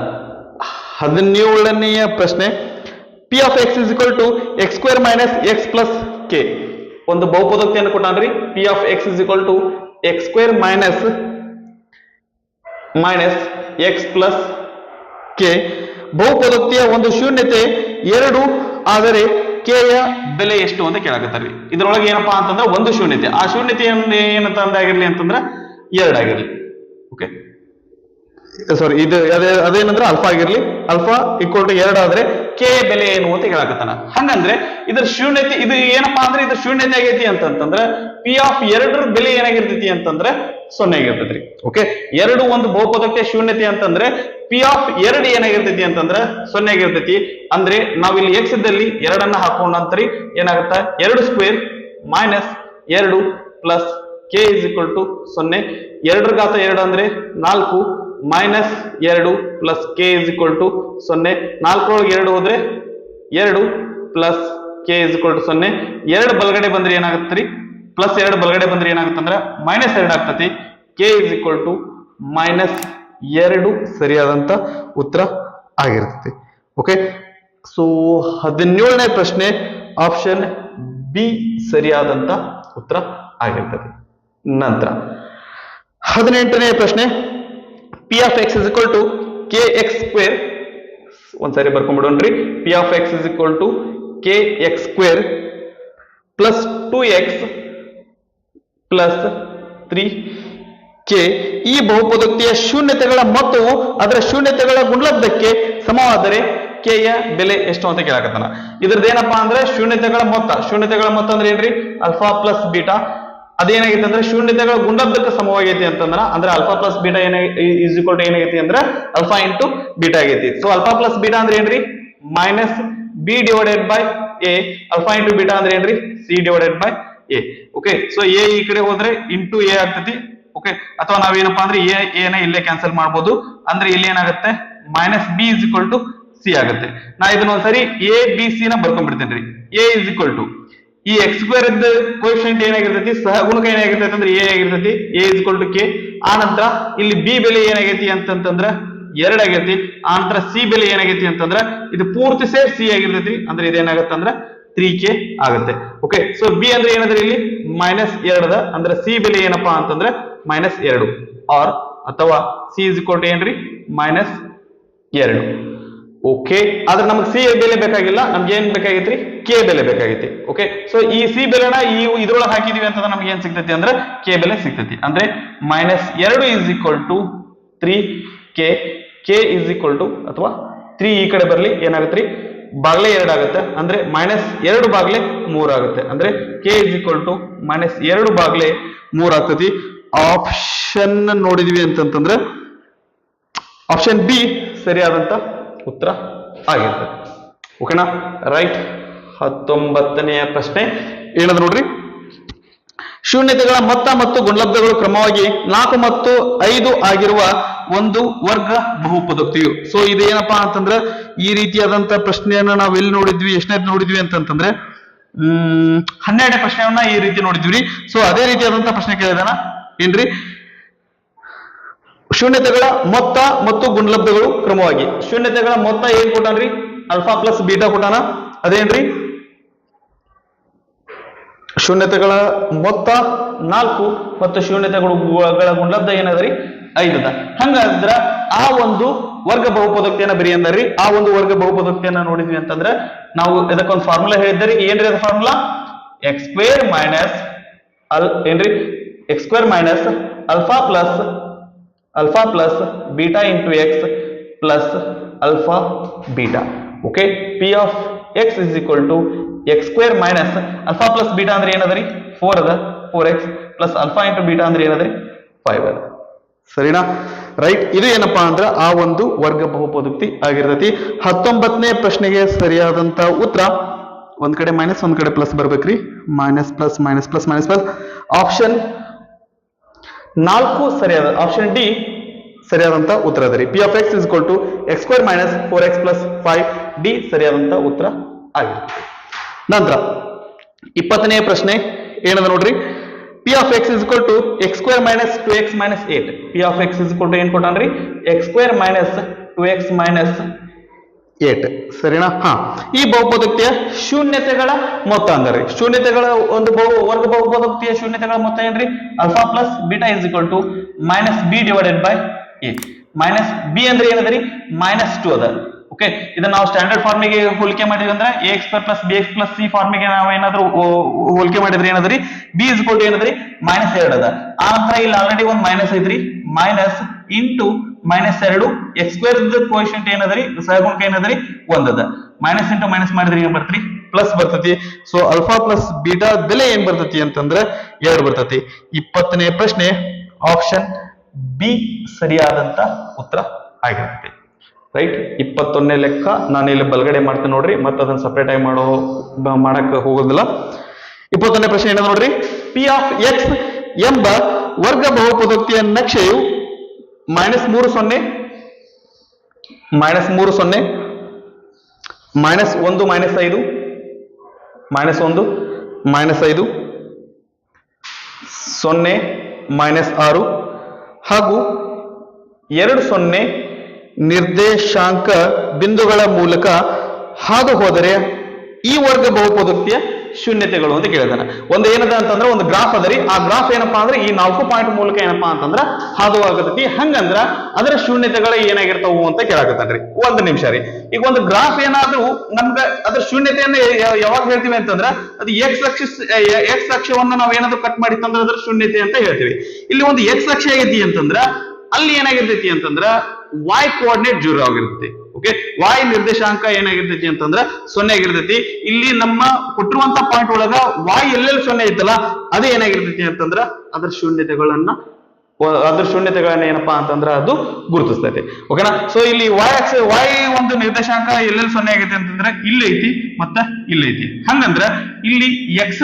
ಹದಿನೇಳನೆಯ ಪ್ರಶ್ನೆ p of x is equal to x square minus x plus k ಒಂದು ಬಹುಪದೋಕ್ತಿಯನ್ನು ಕೊಟ್ಟಾನ್ರಿ. P of x is equal to x square minus minus x plus k ಬಹುಪದೋಕ್ತಿಯ ಒಂದು ಶೂನ್ಯತೆ ಎರಡು, ಆದರೆ ಕೆ ಯ ಬೆಲೆ ಎಷ್ಟು ಅಂತ ಕೇಳಾಕತ್ತಾರ್ರಿ ಇದ್ರೊಳಗೆ ಏನಪ್ಪಾ ಅಂತಂದ್ರೆ ಒಂದು ಶೂನ್ಯತೆ. ಆ ಶೂನ್ಯತೆ ಏನ್- ಏನಂತ ಅಂದಾಗಿರ್ಲಿ ಅಂತಂದ್ರೆ ಎರಡಾಗಿರ್ಲಿ ಓಕೆ ಸಾರಿ ಇದು ಅದೇ ಅದೇನಂದ್ರೆ ಅಲ್ಫಾ ಆಗಿರ್ಲಿ. ಅಲ್ಫಾ ಈಕ್ವಲ್ ಟು ಎರಡಾದ್ರೆ ಕೆ ಬೆಲೆ ಏನು ಅಂತ ಹೇಳಕತ್ತಾನ. ಹಂಗಂದ್ರೆ ಇದ್ರ ಶೂನ್ಯತೆ, ಇದು ಏನಪ್ಪಾ ಅಂದ್ರೆ ಇದ್ರ ಶೂನ್ಯತೆ ಆಗೈತಿ ಅಂತಂತಂದ್ರೆ ಪಿ ಆಫ್ ಎರಡರ ಬೆಲೆ ಏನಾಗಿರ್ತೈತಿ ಅಂತಂದ್ರೆ ಸೊನ್ನೆ ಆಗಿರ್ತೈತ್ರಿ. ಓಕೆ ಎರಡು ಒಂದು ಬಹುಪದಕ್ಕೆ ಶೂನ್ಯತೆ ಅಂತಂದ್ರೆ ಪಿ ಆಫ್ ಎರಡು ಏನಾಗಿರ್ತೈತಿ ಅಂತಂದ್ರೆ ಸೊನ್ನೆ ಆಗಿರ್ತೈತಿ. ಅಂದ್ರೆ ನಾವಿಲ್ಲಿ ಎಕ್ಸ್ ಇದ್ದಲ್ಲಿ ಎರಡನ್ನ ಹಾಕೊಂಡ ನಂತರ ಏನಾಗುತ್ತ? ಎರಡು ಸ್ಕ್ವೇರ್ ಮೈನಸ್ ಎರಡು plus k is equal to ಸೊನ್ನೆ. ಎರಡರ ಘಾತ ಎರಡು ಅಂದ್ರೆ ನಾಲ್ಕು. ಮೈನಸ್ ಎರಡು plus k is equal to ಸೊನ್ನೆ. ನಾಲ್ಕರೊಳಗೆ ಎರಡು ಹೋದ್ರೆ ಎರಡು plus k is equal to ಸೊನ್ನೆ. ಎರಡು ಬಲಗಡೆ ಬಂದ್ರೆ ಏನಾಗುತ್ತೆ ರೀ ಪ್ಲಸ್ ಎರಡು ಬಲಗಡೆ ಬಂದ್ರೆ ಏನಾಗುತ್ತೆ ಅಂದ್ರೆ ಮೈನಸ್ ಎರಡು ಆಗ್ತತಿ. K is equal to minus ಎರಡು ಸರಿಯಾದಂತ ಉತ್ತರ ಆಗಿರ್ತತಿ. ಓಕೆ ಸೊ ಹದಿನೇಳನೇ ಪ್ರಶ್ನೆ ಆಪ್ಷನ್ ಬಿ ಸರಿಯಾದಂತ ಉತ್ತರ ಆಗಿರ್ತದೆ ನಂತರ ಹದಿನೆಂಟನೇ ಪ್ರಶ್ನೆ p of x is equal to k x square ಒಂದ್ಸರಿ ಬರ್ಕೊಂಡ್ಬಿಡೋಣ್ರಿ p of x is equal to k x square plus two x plus three k ಈ ಬಹುಪದೋಕ್ತಿಯ ಶೂನ್ಯತೆಗಳ ಮೊತ್ತವು ಅದರ ಶೂನ್ಯತೆಗಳ ಗುಣಲಬ್ಧಕ್ಕೆ ಸಮವಾದರೆ ಕೆ ಯ ಬೆಲೆ ಎಷ್ಟು ಅಂತ ಕೇಳಕತ್ತಾನ. ಇದ್ರದ್ದು ಏನಪ್ಪಾ ಅಂದ್ರೆ ಶೂನ್ಯತೆಗಳ ಮೊತ್ತ. ಶೂನ್ಯತೆಗಳ ಮೊತ್ತ ಅಂದ್ರೆ ಏನ್ರಿ? ಅಲ್ಫಾ ಪ್ಲಸ್ ಬೀಟಾ ಅದೇನಾಗೈತೆ ಅಂದ್ರೆ ಶೂನ್ಯತೆಗಳ ಗುಂಡದ್ದಕ್ಕೆ ಸಮವಾಗೈತಿ ಅಂತಂದ್ರ ಅಂದ್ರೆ ಅಲ್ಫಾ ಪ್ಲಸ್ ಬೀಟಾ ಏನ ಇಸ್ ಇಕ್ವಲ್ ಟು ಏನಾಗೈತಿ ಅಂದ್ರೆ ಅಲ್ಫಾ ಇಂಟು ಬೀಟಾ ಆಗೈತಿ. ಸೊ ಅಲ್ಫಾ ಪ್ಲಸ್ ಬೀಟಾ ಅಂದ್ರೆ ಏನ್ರಿ? Minus b divided by a alpha into beta ಅಂದ್ರೆ ಏನ್ರಿ? C divided by a okay so a ಈ ಕಡೆ ಹೋದ್ರೆ ಇಂಟು ಎ ಆಗ್ತತಿ. ಓಕೆ ಅಥವಾ ನಾವೇನಪ್ಪಾ ಅಂದ್ರೆ ಎ ಎನ ಇಲ್ಲೇ ಕ್ಯಾನ್ಸಲ್ ಮಾಡ್ಬೋದು. ಅಂದ್ರೆ ಇಲ್ಲಿ ಏನಾಗುತ್ತೆ? Minus b is equal to c ಆಗುತ್ತೆ. ನಾ ಇದನ್ನ ಒಂದ್ಸರಿ ಎ ಬಿ ಸಿ ನ ಬರ್ಕೊಂಡ್ಬಿಡ್ತೇನೆ ರೀ ಎ ಇಸ್ ಇಕ್ವಲ್ ಟು ಈ ಎಕ್ಸ್ ಸ್ಕ್ವೇರ್ ಇದ್ದ ಏನಾಗಿರ್ತೈತಿ? ಸಹಗುಣಕ ಏನಾಗಿರ್ತೈತಿ ಅಂದ್ರೆ ಎ ಆಗಿರ್ತೈತಿ. A is equal to k ಆ ಇಲ್ಲಿ ಬಿ ಬೆಲೆ ಏನಾಗೈತಿ ಅಂತಂತಂದ್ರ ಎರಡ್ ಆಗೈತಿ. ಆ ನಂತರ ಸಿ ಬೆಲೆ ಏನಾಗೈತಿ ಅಂತಂದ್ರ ಇದು ಪೂರ್ತಿ ಸೇರ್ ಸಿ ಆಗಿರ್ತೈತಿ. ಅಂದ್ರೆ ಇದೇನಾಗತ್ತ ಅಂದ್ರೆ ತ್ರೀ ಕೆ ಆಗುತ್ತೆ. ಓಕೆ ಸೊ ಬಿ ಅಂದ್ರೆ ಏನಂದ್ರೆ ಇಲ್ಲಿ? ಮೈನಸ್ ಎರಡದ ಅಂದ್ರೆ ಸಿ ಬೆಲೆ ಏನಪ್ಪಾ ಅಂತಂದ್ರೆ ಮೈನಸ್ ಎರಡು. ಆರ್ ಅಥವಾ ಸಿ ಇಸ್ ಇಕ್ವಲ್ ಏನ್ರಿ? ಮೈನಸ್ ಎರಡು. ಓಕೆ ಆದ್ರೆ ನಮ್ಗೆ ಸಿ ಬೆಲೆ ಬೇಕಾಗಿಲ್ಲ. ನಮ್ಗೆ ಏನ್ ಬೇಕಾಗೈತ್ರಿ? ಕೆ ಬೆಲೆ ಬೇಕಾಗೈತಿ ಓಕೆ ಸೊ ಈ ಸಿ ಬೆಲೆನ ಈ ಇದ್ರೊಳಗೆ ಹಾಕಿದೀವಿ ಅಂತಂದ್ರೆ ನಮ್ಗೆ ಏನ್ ಸಿಗ್ತೈತಿ ಅಂದ್ರೆ ಕೆ ಬೆಲೆ ಸಿಗ್ತೈತಿ. ಅಂದ್ರೆ ಮೈನಸ್ ಎರಡು is equal to three k k is equal to ಅಥವಾ ತ್ರೀ ಈ ಕಡೆ ಬರಲಿ ಏನಾಗುತ್ತೆ ಬಾಗ್ಲೆ ಎರಡು ಆಗುತ್ತೆ. ಅಂದ್ರೆ ಮೈನಸ್ ಎರಡು ಬಾಗ್ಲೆ ಮೂರ್ ಆಗುತ್ತೆ. ಅಂದ್ರೆ k is equal to minus ಎರಡು ಬಾಗ್ಲೆ ಮೂರ್ ಆಗ್ತತಿ. ಆಪ್ಷನ್ ನೋಡಿದ್ವಿ ಅಂತಂತಂದ್ರೆ ಆಪ್ಷನ್ ಬಿ ಸರಿಯಾದಂತ ಉತ್ತರ ಆಗಿರ್ತದೆ ಓಕೆನಾ ರೈಟ್ ಹತ್ತೊಂಬತ್ತನೆಯ ಪ್ರಶ್ನೆ ಏನದು ನೋಡ್ರಿ? ಶೂನ್ಯತೆಗಳ ಮೊತ್ತ ಮತ್ತು ಗುಣಲಬ್ಧಗಳು ಕ್ರಮವಾಗಿ ನಾಲ್ಕು ಮತ್ತು ಐದು ಆಗಿರುವ ಒಂದು ವರ್ಗ ಬಹುಪದೋಕ್ತಿಯು. ಸೊ ಇದೇನಪ್ಪಾ ಅಂತಂದ್ರೆ ಈ ರೀತಿಯಾದಂತ ಪ್ರಶ್ನೆಯನ್ನ ನಾವು ಎಲ್ಲಿ ನೋಡಿದ್ವಿ ಎಷ್ಟನೇ ನೋಡಿದ್ವಿ ಅಂತಂತಂದ್ರೆ, ಹ್ಮ್, ಹನ್ನೆರಡನೇ ಪ್ರಶ್ನೆಯನ್ನ ಈ ರೀತಿ ನೋಡಿದ್ವಿ. ಸೊ ಅದೇ ರೀತಿಯಾದಂತ ಪ್ರಶ್ನೆ ಕೇಳಿದಾನ? ಏನ್ರಿ? ಶೂನ್ಯತೆಗಳ ಮೊತ್ತ ಮತ್ತು ಗುಣಲಬ್ಧಗಳು ಕ್ರಮವಾಗಿ. ಶೂನ್ಯತೆಗಳ ಮೊತ್ತ ಏನ್ ಕೊಟ್ಟಾನ್ರಿ? ಅಲ್ಫಾ ಪ್ಲಸ್ ಬೀಟಾ ಕೊಟ್ಟಾನ? ಅದೇನ್ರಿ? ಶೂನ್ಯತೆಗಳ ಮೊತ್ತ ನಾಲ್ಕು ಮತ್ತು ಶೂನ್ಯತೆಗಳು ಗುಣಲಬ್ಧ ಏನದರಿ? ಐದದ ಹಂಗಾದ್ರ ಆ ಒಂದು ವರ್ಗ ಬಹುಪದೋಕ್ತಿಯನ್ನ ಬರಿ ಅಂದ್ರಿ. ಆ ಒಂದು ವರ್ಗ ಬಹುಪದೋಕ್ತಿಯನ್ನ ನೋಡಿದ್ವಿ ಅಂತಂದ್ರೆ ನಾವು ಇದಕ್ಕೊಂದು ಫಾರ್ಮುಲಾ ಹೇಳಿದ್ದರಿ ಏನ್ರಿ ಅದ ಫಾರ್ಮುಲಾ ಎಕ್ಸ್ ಸ್ಕ್ವೇರ್ ಮೈನಸ್ ಅಲ್ ಏನ್ರಿ? X square minus alpha plus alpha plus beta into x plus alpha beta okay p of x is equal to x square minus alpha plus beta ಅಂದ್ರೆ ಏನದರಿ 4 ಅದ. 4x plus alpha into beta ಅಂದ್ರೆ ಏನದರಿ 5 ಅದ. ಸರಿನಾ? ರೈಟ್ ಇದು ಏನಪ್ಪಾ ಅಂದ್ರೆ ಆ ಒಂದು ವರ್ಗ ಬಹುಪದೋಕ್ತಿ ಆಗಿರ್ತೈತಿ. ಹತ್ತೊಂಬತ್ತನೇ ಪ್ರಶ್ನೆಗೆ ಸರಿಯಾದಂತ ಉತ್ತರ. ಒಂದ್ ಕಡೆ ಮೈನಸ್ ಒಂದ್ ಕಡೆ plus ಬರ್ಬೇಕ್ರಿ. Minus plus minus plus minus plus option ನಾಲ್ಕು ಸರಿಯಾದ ಆಪ್ಷನ್ ಡಿ ಸರಿಯಾದಂತ ಉತ್ತರ ಅದ ರೀ. P of x is to x square minus four x plus five D ಸರಿಯಾದಂತ ಉತ್ತರ ಆಗಿರುತ್ತೆ. ನಂತರ ಇಪ್ಪತ್ತನೇ ಪ್ರಶ್ನೆ ಏನದ ನೋಡ್ರಿ? P of x is to x square minus two x minus eight p of x is to ಏನ್ ಕೊಟ್ಟಾನ್ರಿ? X square minus two x minus eight ಸರಿನಾ? ಹಾ. ಈ ಬಹುಪದೋಕ್ತಿಯ ಶೂನ್ಯತೆಗಳ ಮೊತ್ತ ಅಂದ್ರೆ. ಶೂನ್ಯತೆಗಳ ಒಂದು ಬಹು ವರ್ಗ ಬಹುಪದೋಕ್ತಿಯ ಶೂನ್ಯತೆಗಳ ಮೊತ್ತ ಏನ್ರಿ? Alpha plus beta is equal to minus B divided by A minus B ಅಂದ್ರೆ ಏನದ್ರಿ? ಮೈನಸ್ ಟು ಅದ. ಓಕೆ ಇದನ್ನ ನಾವು ಸ್ಟ್ಯಾಂಡರ್ಡ್ ಫಾರ್ಮಿಗೆ ಹೋಲಿಕೆ ಮಾಡಿದ್ವಿ ಅಂದ್ರೆ A X plus B X plus C ಫಾರ್ಮಿಗೆ ನಾವು ಏನಾದ್ರು ಹೋಲಿಕೆ ಮಾಡಿದ್ರೆ ಏನದ್ರಿ? ಬಿ ಇಸ್ ಟು ಏನದ್ರಿ? ಮೈನಸ್ ಎರಡು ಅದ. ಆ ನಂತರ ಇಲ್ಲಿ ಆಲ್ರೆಡಿ ಒಂದು ಮೈನಸ್ ಐತ್ರಿ. ಮೈನಸ್ ಇಂಟು ಮೈನಸ್ ಎರಡು. ಎಕ್ಸ್ ಸ್ಕ್ವೇರ್ ಕೋಶಂಟ್ ಏನದ್ರಿ? ಸಹಗುಣಕ ಏನದ್ರಿ? ಒಂದದ ಮೈನಸ್ ಇಂಟು ಮೈನಸ್ ಮಾಡಿದ್ರೆ ಏನ್ ಬರ್ತರಿ ಪ್ಲಸ್ ಬರ್ತತಿ. ಸೊ ಅಲ್ಫಾ ಪ್ಲಸ್ ಬೀಟಾ ಬೆಲೆ ಏನ್ ಬರ್ತತಿ ಅಂತಂದ್ರೆ ಎರಡು ಬರ್ತತಿ. ಇಪ್ಪತ್ತನೇ ಪ್ರಶ್ನೆ ಆಪ್ಷನ್ ಬಿ ಸರಿಯಾದಂತ ಉತ್ತರ ಆಗಿರುತ್ತೆ. ರೈಟ್ ಇಪ್ಪತ್ತೊಂದನೇ ಲೆಕ್ಕ ನಾನು ಇಲ್ಲಿ ಬಲಗಡೆ ಮಾಡ್ತೇನೆ ನೋಡ್ರಿ, ಮತ್ತೆ ಅದನ್ನ ಸಪ್ರೇಟ್ ಆಗಿ ಮಾಡೋ, ಬ- ಮಾಡಕ್ ಹೋಗೋದಿಲ್ಲ. ಇಪ್ಪತ್ತೊಂದನೇ ಪ್ರಶ್ನೆ ಏನದ ನೋಡ್ರಿ? ಪಿ ಆಫ್ ಎಕ್ಸ್ ಎಂಬ ವರ್ಗ ಬಹುಪದೋಕ್ತಿಯ ನಕ್ಷೆಯು ಮೈನಸ್ ಮೂರು ಸೊನ್ನೆ ಮೈನಸ್ ಮೂರು ಸೊನ್ನೆ ಮೈನಸ್ ಒಂದು ಮೈನಸ್ ಐದು ಮೈನಸ್ ಒಂದು ಮೈನಸ್ ಐದು, ಸೊನ್ನೆ ಮೈನಸ್ ಆರು, ಹಾಗೂ ಎರಡು ಸೊನ್ನೆ ನಿರ್ದೇಶಾಂಕ ಬಿಂದುಗಳ ಮೂಲಕ ಹಾದು ಹೋದರೆ ಈ ವರ್ಗ ಬಹುಪದೋಕ್ತಿಯ ಶೂನ್ಯತೆಗಳು ಅಂತ ಕೇಳಿದಾನೆ ಒಂದು ಏನದ ಅಂತಂದ್ರೆ ಒಂದು ಗ್ರಾಫ್ ಅದರಿ ಆ ಗ್ರಾಫ್ ಏನಪ್ಪಾ ಅಂದ್ರೆ ಈ ನಾಲ್ಕು ಪಾಯಿಂಟ್ ಮೂಲಕ ಏನಪ್ಪಾ ಅಂತಂದ್ರ ಹಾದು ಆಗತೈತಿ. ಹಂಗಂದ್ರ ಅದರ ಶೂನ್ಯತೆಗಳು ಏನಾಗಿರ್ತಾವು ಅಂತ ಕೇಳಾಕತ್ತಾನ್ರಿ ಒಂದು ನಿಮಿಷ ರೀ. ಈಗ ಒಂದು ಗ್ರಾಫ್ ಏನಾದ್ರೂ ನಮ್ಗೆ ಅದ್ರ ಶೂನ್ಯತೆಯನ್ನ ಯಾವಾಗ ಹೇಳ್ತೀವಿ ಅಂತಂದ್ರ ಅದು ಎಕ್ಸ್ ಅಕ್ಷ ಎಕ್ಸ್ ಅಕ್ಷವನ್ನು ನಾವ್ ಏನಾದ್ರು ಕಟ್ ಮಾಡಿತ್ತಂದ್ರ ಅದ್ರ ಶೂನ್ಯತೆ ಅಂತ ಹೇಳ್ತೀವಿ. ಇಲ್ಲಿ ಒಂದು ಎಕ್ಸ್ ಅಕ್ಷ ಆಗೈತಿ ಅಂತಂದ್ರ ಅಲ್ಲಿ ಏನಾಗಿರ್ತೈತಿ ಅಂತಂದ್ರ ವಾಯ್ ಕೋಆರ್ಡಿನೇಟ್ ಜೀರೋ ಆಗಿರ್ತೈತಿ ಓಕೆ ವಾಯ್ ನಿರ್ದೇಶಾಂಕ ಏನಾಗಿರ್ತೈತಿ ಅಂತಂದ್ರ ಸೊನ್ನೆ ಆಗಿರ್ತೈತಿ. ಇಲ್ಲಿ ನಮ್ಮ ಕೊಟ್ಟಿರುವಂತ ಪಾಯಿಂಟ್ ಒಳಗ ವಾಯ್ ಎಲ್ಲೆಲ್ಲಿ ಸೊನ್ನೆ ಐತಲ್ಲ, ಅದು ಏನಾಗಿರ್ತೈತಿ ಅಂತಂದ್ರ ಅದ್ರ ಶೂನ್ಯತೆಗಳನ್ನ ವ- ಅದ್ರ ಶೂನ್ಯತೆಗಳನ್ನ ಏನಪ್ಪಾ ಅಂತಂದ್ರ ಅದು ಗುರುತಿಸ್ತೈತಿ ಓಕೆನಾ ಸೊ ಇಲ್ಲಿ ವಾಯ್ ಅಕ್ಷ ವಾಯ್ ಒಂದು ನಿರ್ದೇಶಾಂಕ ಎಲ್ಲೆಲ್ಲಿ ಸೊನ್ನೆ ಆಗೈತಿ ಅಂತಂದ್ರೆ ಇಲ್ಲಿ ಐತಿ, ಮತ್ತ ಇಲ್ಲಿ ಐತಿ. ಹಂಗಂದ್ರ ಇಲ್ಲಿ ಎಕ್ಸ್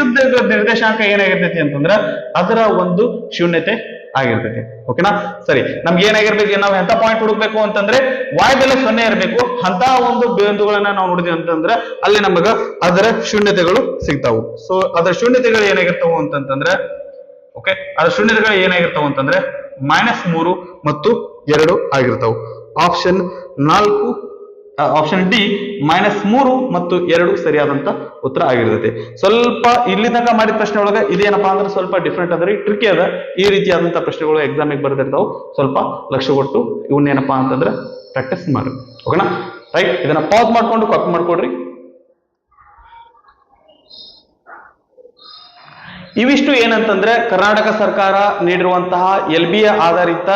ನಿರ್ದೇಶಾಂಕ ಏನಾಗಿರ್ತೈತಿ ಅಂತಂದ್ರ ಅದರ ಒಂದು ಶೂನ್ಯತೆ ಆಗಿರ್ತೈತಿ. ಓಕೆನಾ ಸರಿ, ನಮ್ಗೆ ಏನಾಗಿರ್ಬೇಕು ನಾವು ಎಂತ ಪಾಯಿಂಟ್ ಹುಡುಕ್ಬೇಕು ಅಂತಂದ್ರೆ ವಾಯ್ ಬೆಲೆ ಸೊನ್ನೆ ಇರಬೇಕು. ಅಂತ ಒಂದು ಬಿಂದುಗಳನ್ನ ನಾವು ನೋಡಿದ್ವಿ ಅಂತಂದ್ರೆ, ಅಲ್ಲಿ ನಮಗ ಅದರ ಶೂನ್ಯತೆಗಳು ಸಿಗ್ತಾವು. ಸೊ ಅದರ ಶೂನ್ಯತೆಗಳು ಏನಾಗಿರ್ತಾವು ಅಂತಂದ್ರೆ ಓಕೆ ಅದರ ಶೂನ್ಯತೆಗಳು ಏನಾಗಿರ್ತಾವ ಅಂತಂದ್ರೆ ಮೈನಸ್ ಮೂರು ಮತ್ತು ಎರಡು ಆಗಿರ್ತಾವು. ಆಪ್ಷನ್ ನಾಲ್ಕು ಆಪ್ಷನ್ ಡಿ ಮೈನಸ್ ಮೂರು ಮತ್ತು ಎರಡು ಸರಿಯಾದಂತ ಉತ್ತರ ಆಗಿರ್ತೈತಿ. ಸ್ವಲ್ಪ ಇಲ್ಲಿ ತನಕ ಮಾಡಿದ ಪ್ರಶ್ನೆ ಒಳಗೆ ಇದೇನಪ್ಪಾ ಅಂದ್ರೆ ಸ್ವಲ್ಪ ಡಿಫ್ರೆಂಟ್ ಅದ್ರಿ ಟ್ರಿಕಿ ಅದ. ಈ ರೀತಿಯಾದಂತ ಪ್ರಶ್ನೆಗಳು ಎಕ್ಸಾಮಿಗೆ ಬರ್ದಿರ್ತಾವ. ಸ್ವಲ್ಪ ಲಕ್ಷ್ಯ ಕೊಟ್ಟು ಇವನ್ನೇನಪ್ಪಾ ಅಂತಂದ್ರೆ ಪ್ರಾಕ್ಟೀಸ್ ಮಾಡ್ರಿ ಓಕೆನಾ ರೈಟ್ ಇದನ್ನ ಪಾಸ್ ಮಾಡ್ಕೊಂಡು ಕಾಪಿ ಮಾಡ್ಕೊಡ್ರಿ. ಇವಿಷ್ಟು ಏನಂತಂದ್ರೆ ಕರ್ನಾಟಕ ಸರ್ಕಾರ ನೀಡಿರುವಂತಹ ಎಲ್ ಬಿ ಆಧಾರಿತ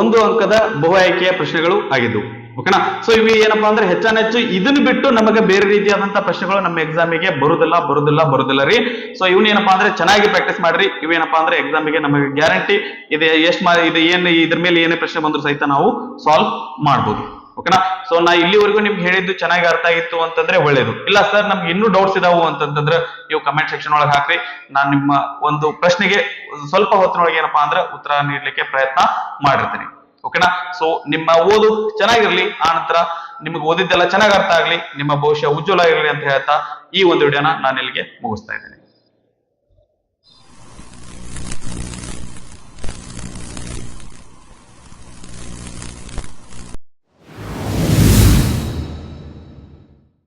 ಒಂದು ಅಂಕದ ಬಹು ಆಯ್ಕೆಯ ಪ್ರಶ್ನೆಗಳು ಆಗಿದ್ದವು ಓಕೆನಾ? ಸೊ ಇವು ಏನಪ್ಪಾ ಅಂದ್ರೆ ಹೆಚ್ಚಾನೆಚ್ಚು ಇದನ್ನ ಬಿಟ್ಟು ನಮಗೆ ಬೇರೆ ರೀತಿಯಾದಂತಹ ಪ್ರಶ್ನೆಗಳು ನಮ್ಮ ಎಕ್ಸಾಮಿಗೆ ಬರುದಿಲ್ಲ ಬರುದಿಲ್ಲ ಬರುದಿಲ್ಲ ರೀ. ಸೊ ಇವನ್ ಏನಪ್ಪಾ ಅಂದ್ರೆ ಚೆನ್ನಾಗಿ ಪ್ರಾಕ್ಟೀಸ್ ಮಾಡ್ರಿ. ಇವೇನಪ್ಪಾ ಅಂದ್ರೆ ಎಕ್ಸಾಮಿಗೆ ನಮಗೆ ಗ್ಯಾರಂಟಿ ಇದೆ ಎಷ್ಟ್ ಮಾಡಿ ಇದು ಏನು, ಇದ್ರ ಮೇಲೆ ಏನೇ ಪ್ರಶ್ನೆ ಬಂದ್ರು ಸಹಿತ ನಾವು ಸಾಲ್ವ್ ಮಾಡ್ಬೋದು. ಓಕೆನಾ? ಸೊ ನಾ ಇಲ್ಲಿವರೆಗೂ ನಿಮ್ಗೆ ಹೇಳಿದ್ದು ಚೆನ್ನಾಗಿ ಅರ್ಥ ಆಗಿತ್ತು ಅಂತಂದ್ರೆ ಒಳ್ಳೇದು. ಇಲ್ಲ ಸರ್, ನಮ್ಗೆ ಇನ್ನೂ ಡೌಟ್ಸ್ ಇದಾವು ಅಂತಂದ್ರೆ ನೀವು ಕಮೆಂಟ್ ಸೆಕ್ಷನ್ ಒಳಗೆ ಹಾಕ್ರಿ. ನಾನು ನಿಮ್ಮ ಒಂದು ಪ್ರಶ್ನೆಗೆ ಸ್ವಲ್ಪ ಹೊತ್ತಿನೊಳಗೆ ಏನಪ್ಪಾ ಅಂದ್ರೆ ಉತ್ತರ ನೀಡ್ಲಿಕ್ಕೆ ಪ್ರಯತ್ನ ಮಾಡಿರ್ತೀನಿ. ಓಕೆನಾ ಸೊ ನಿಮ್ಮ ಓದು ಚೆನ್ನಾಗಿರ್ಲಿ, ಆ ನಂತರ ನಿಮಗೆ ಓದಿದ್ದೆಲ್ಲ ಚೆನ್ನಾಗಿ ಅರ್ಥ ಆಗ್ಲಿ, ನಿಮ್ಮ ಭವಿಷ್ಯ ಉಜ್ವಲ ಇರಲಿ ಅಂತ ಹೇಳ್ತಾ ಈ ಒಂದು ವಿಡಿಯೋನ ನಾನು ಇಲ್ಲಿಗೆ ಮುಗಿಸ್ತಾ ಇದ್ದೇನೆ.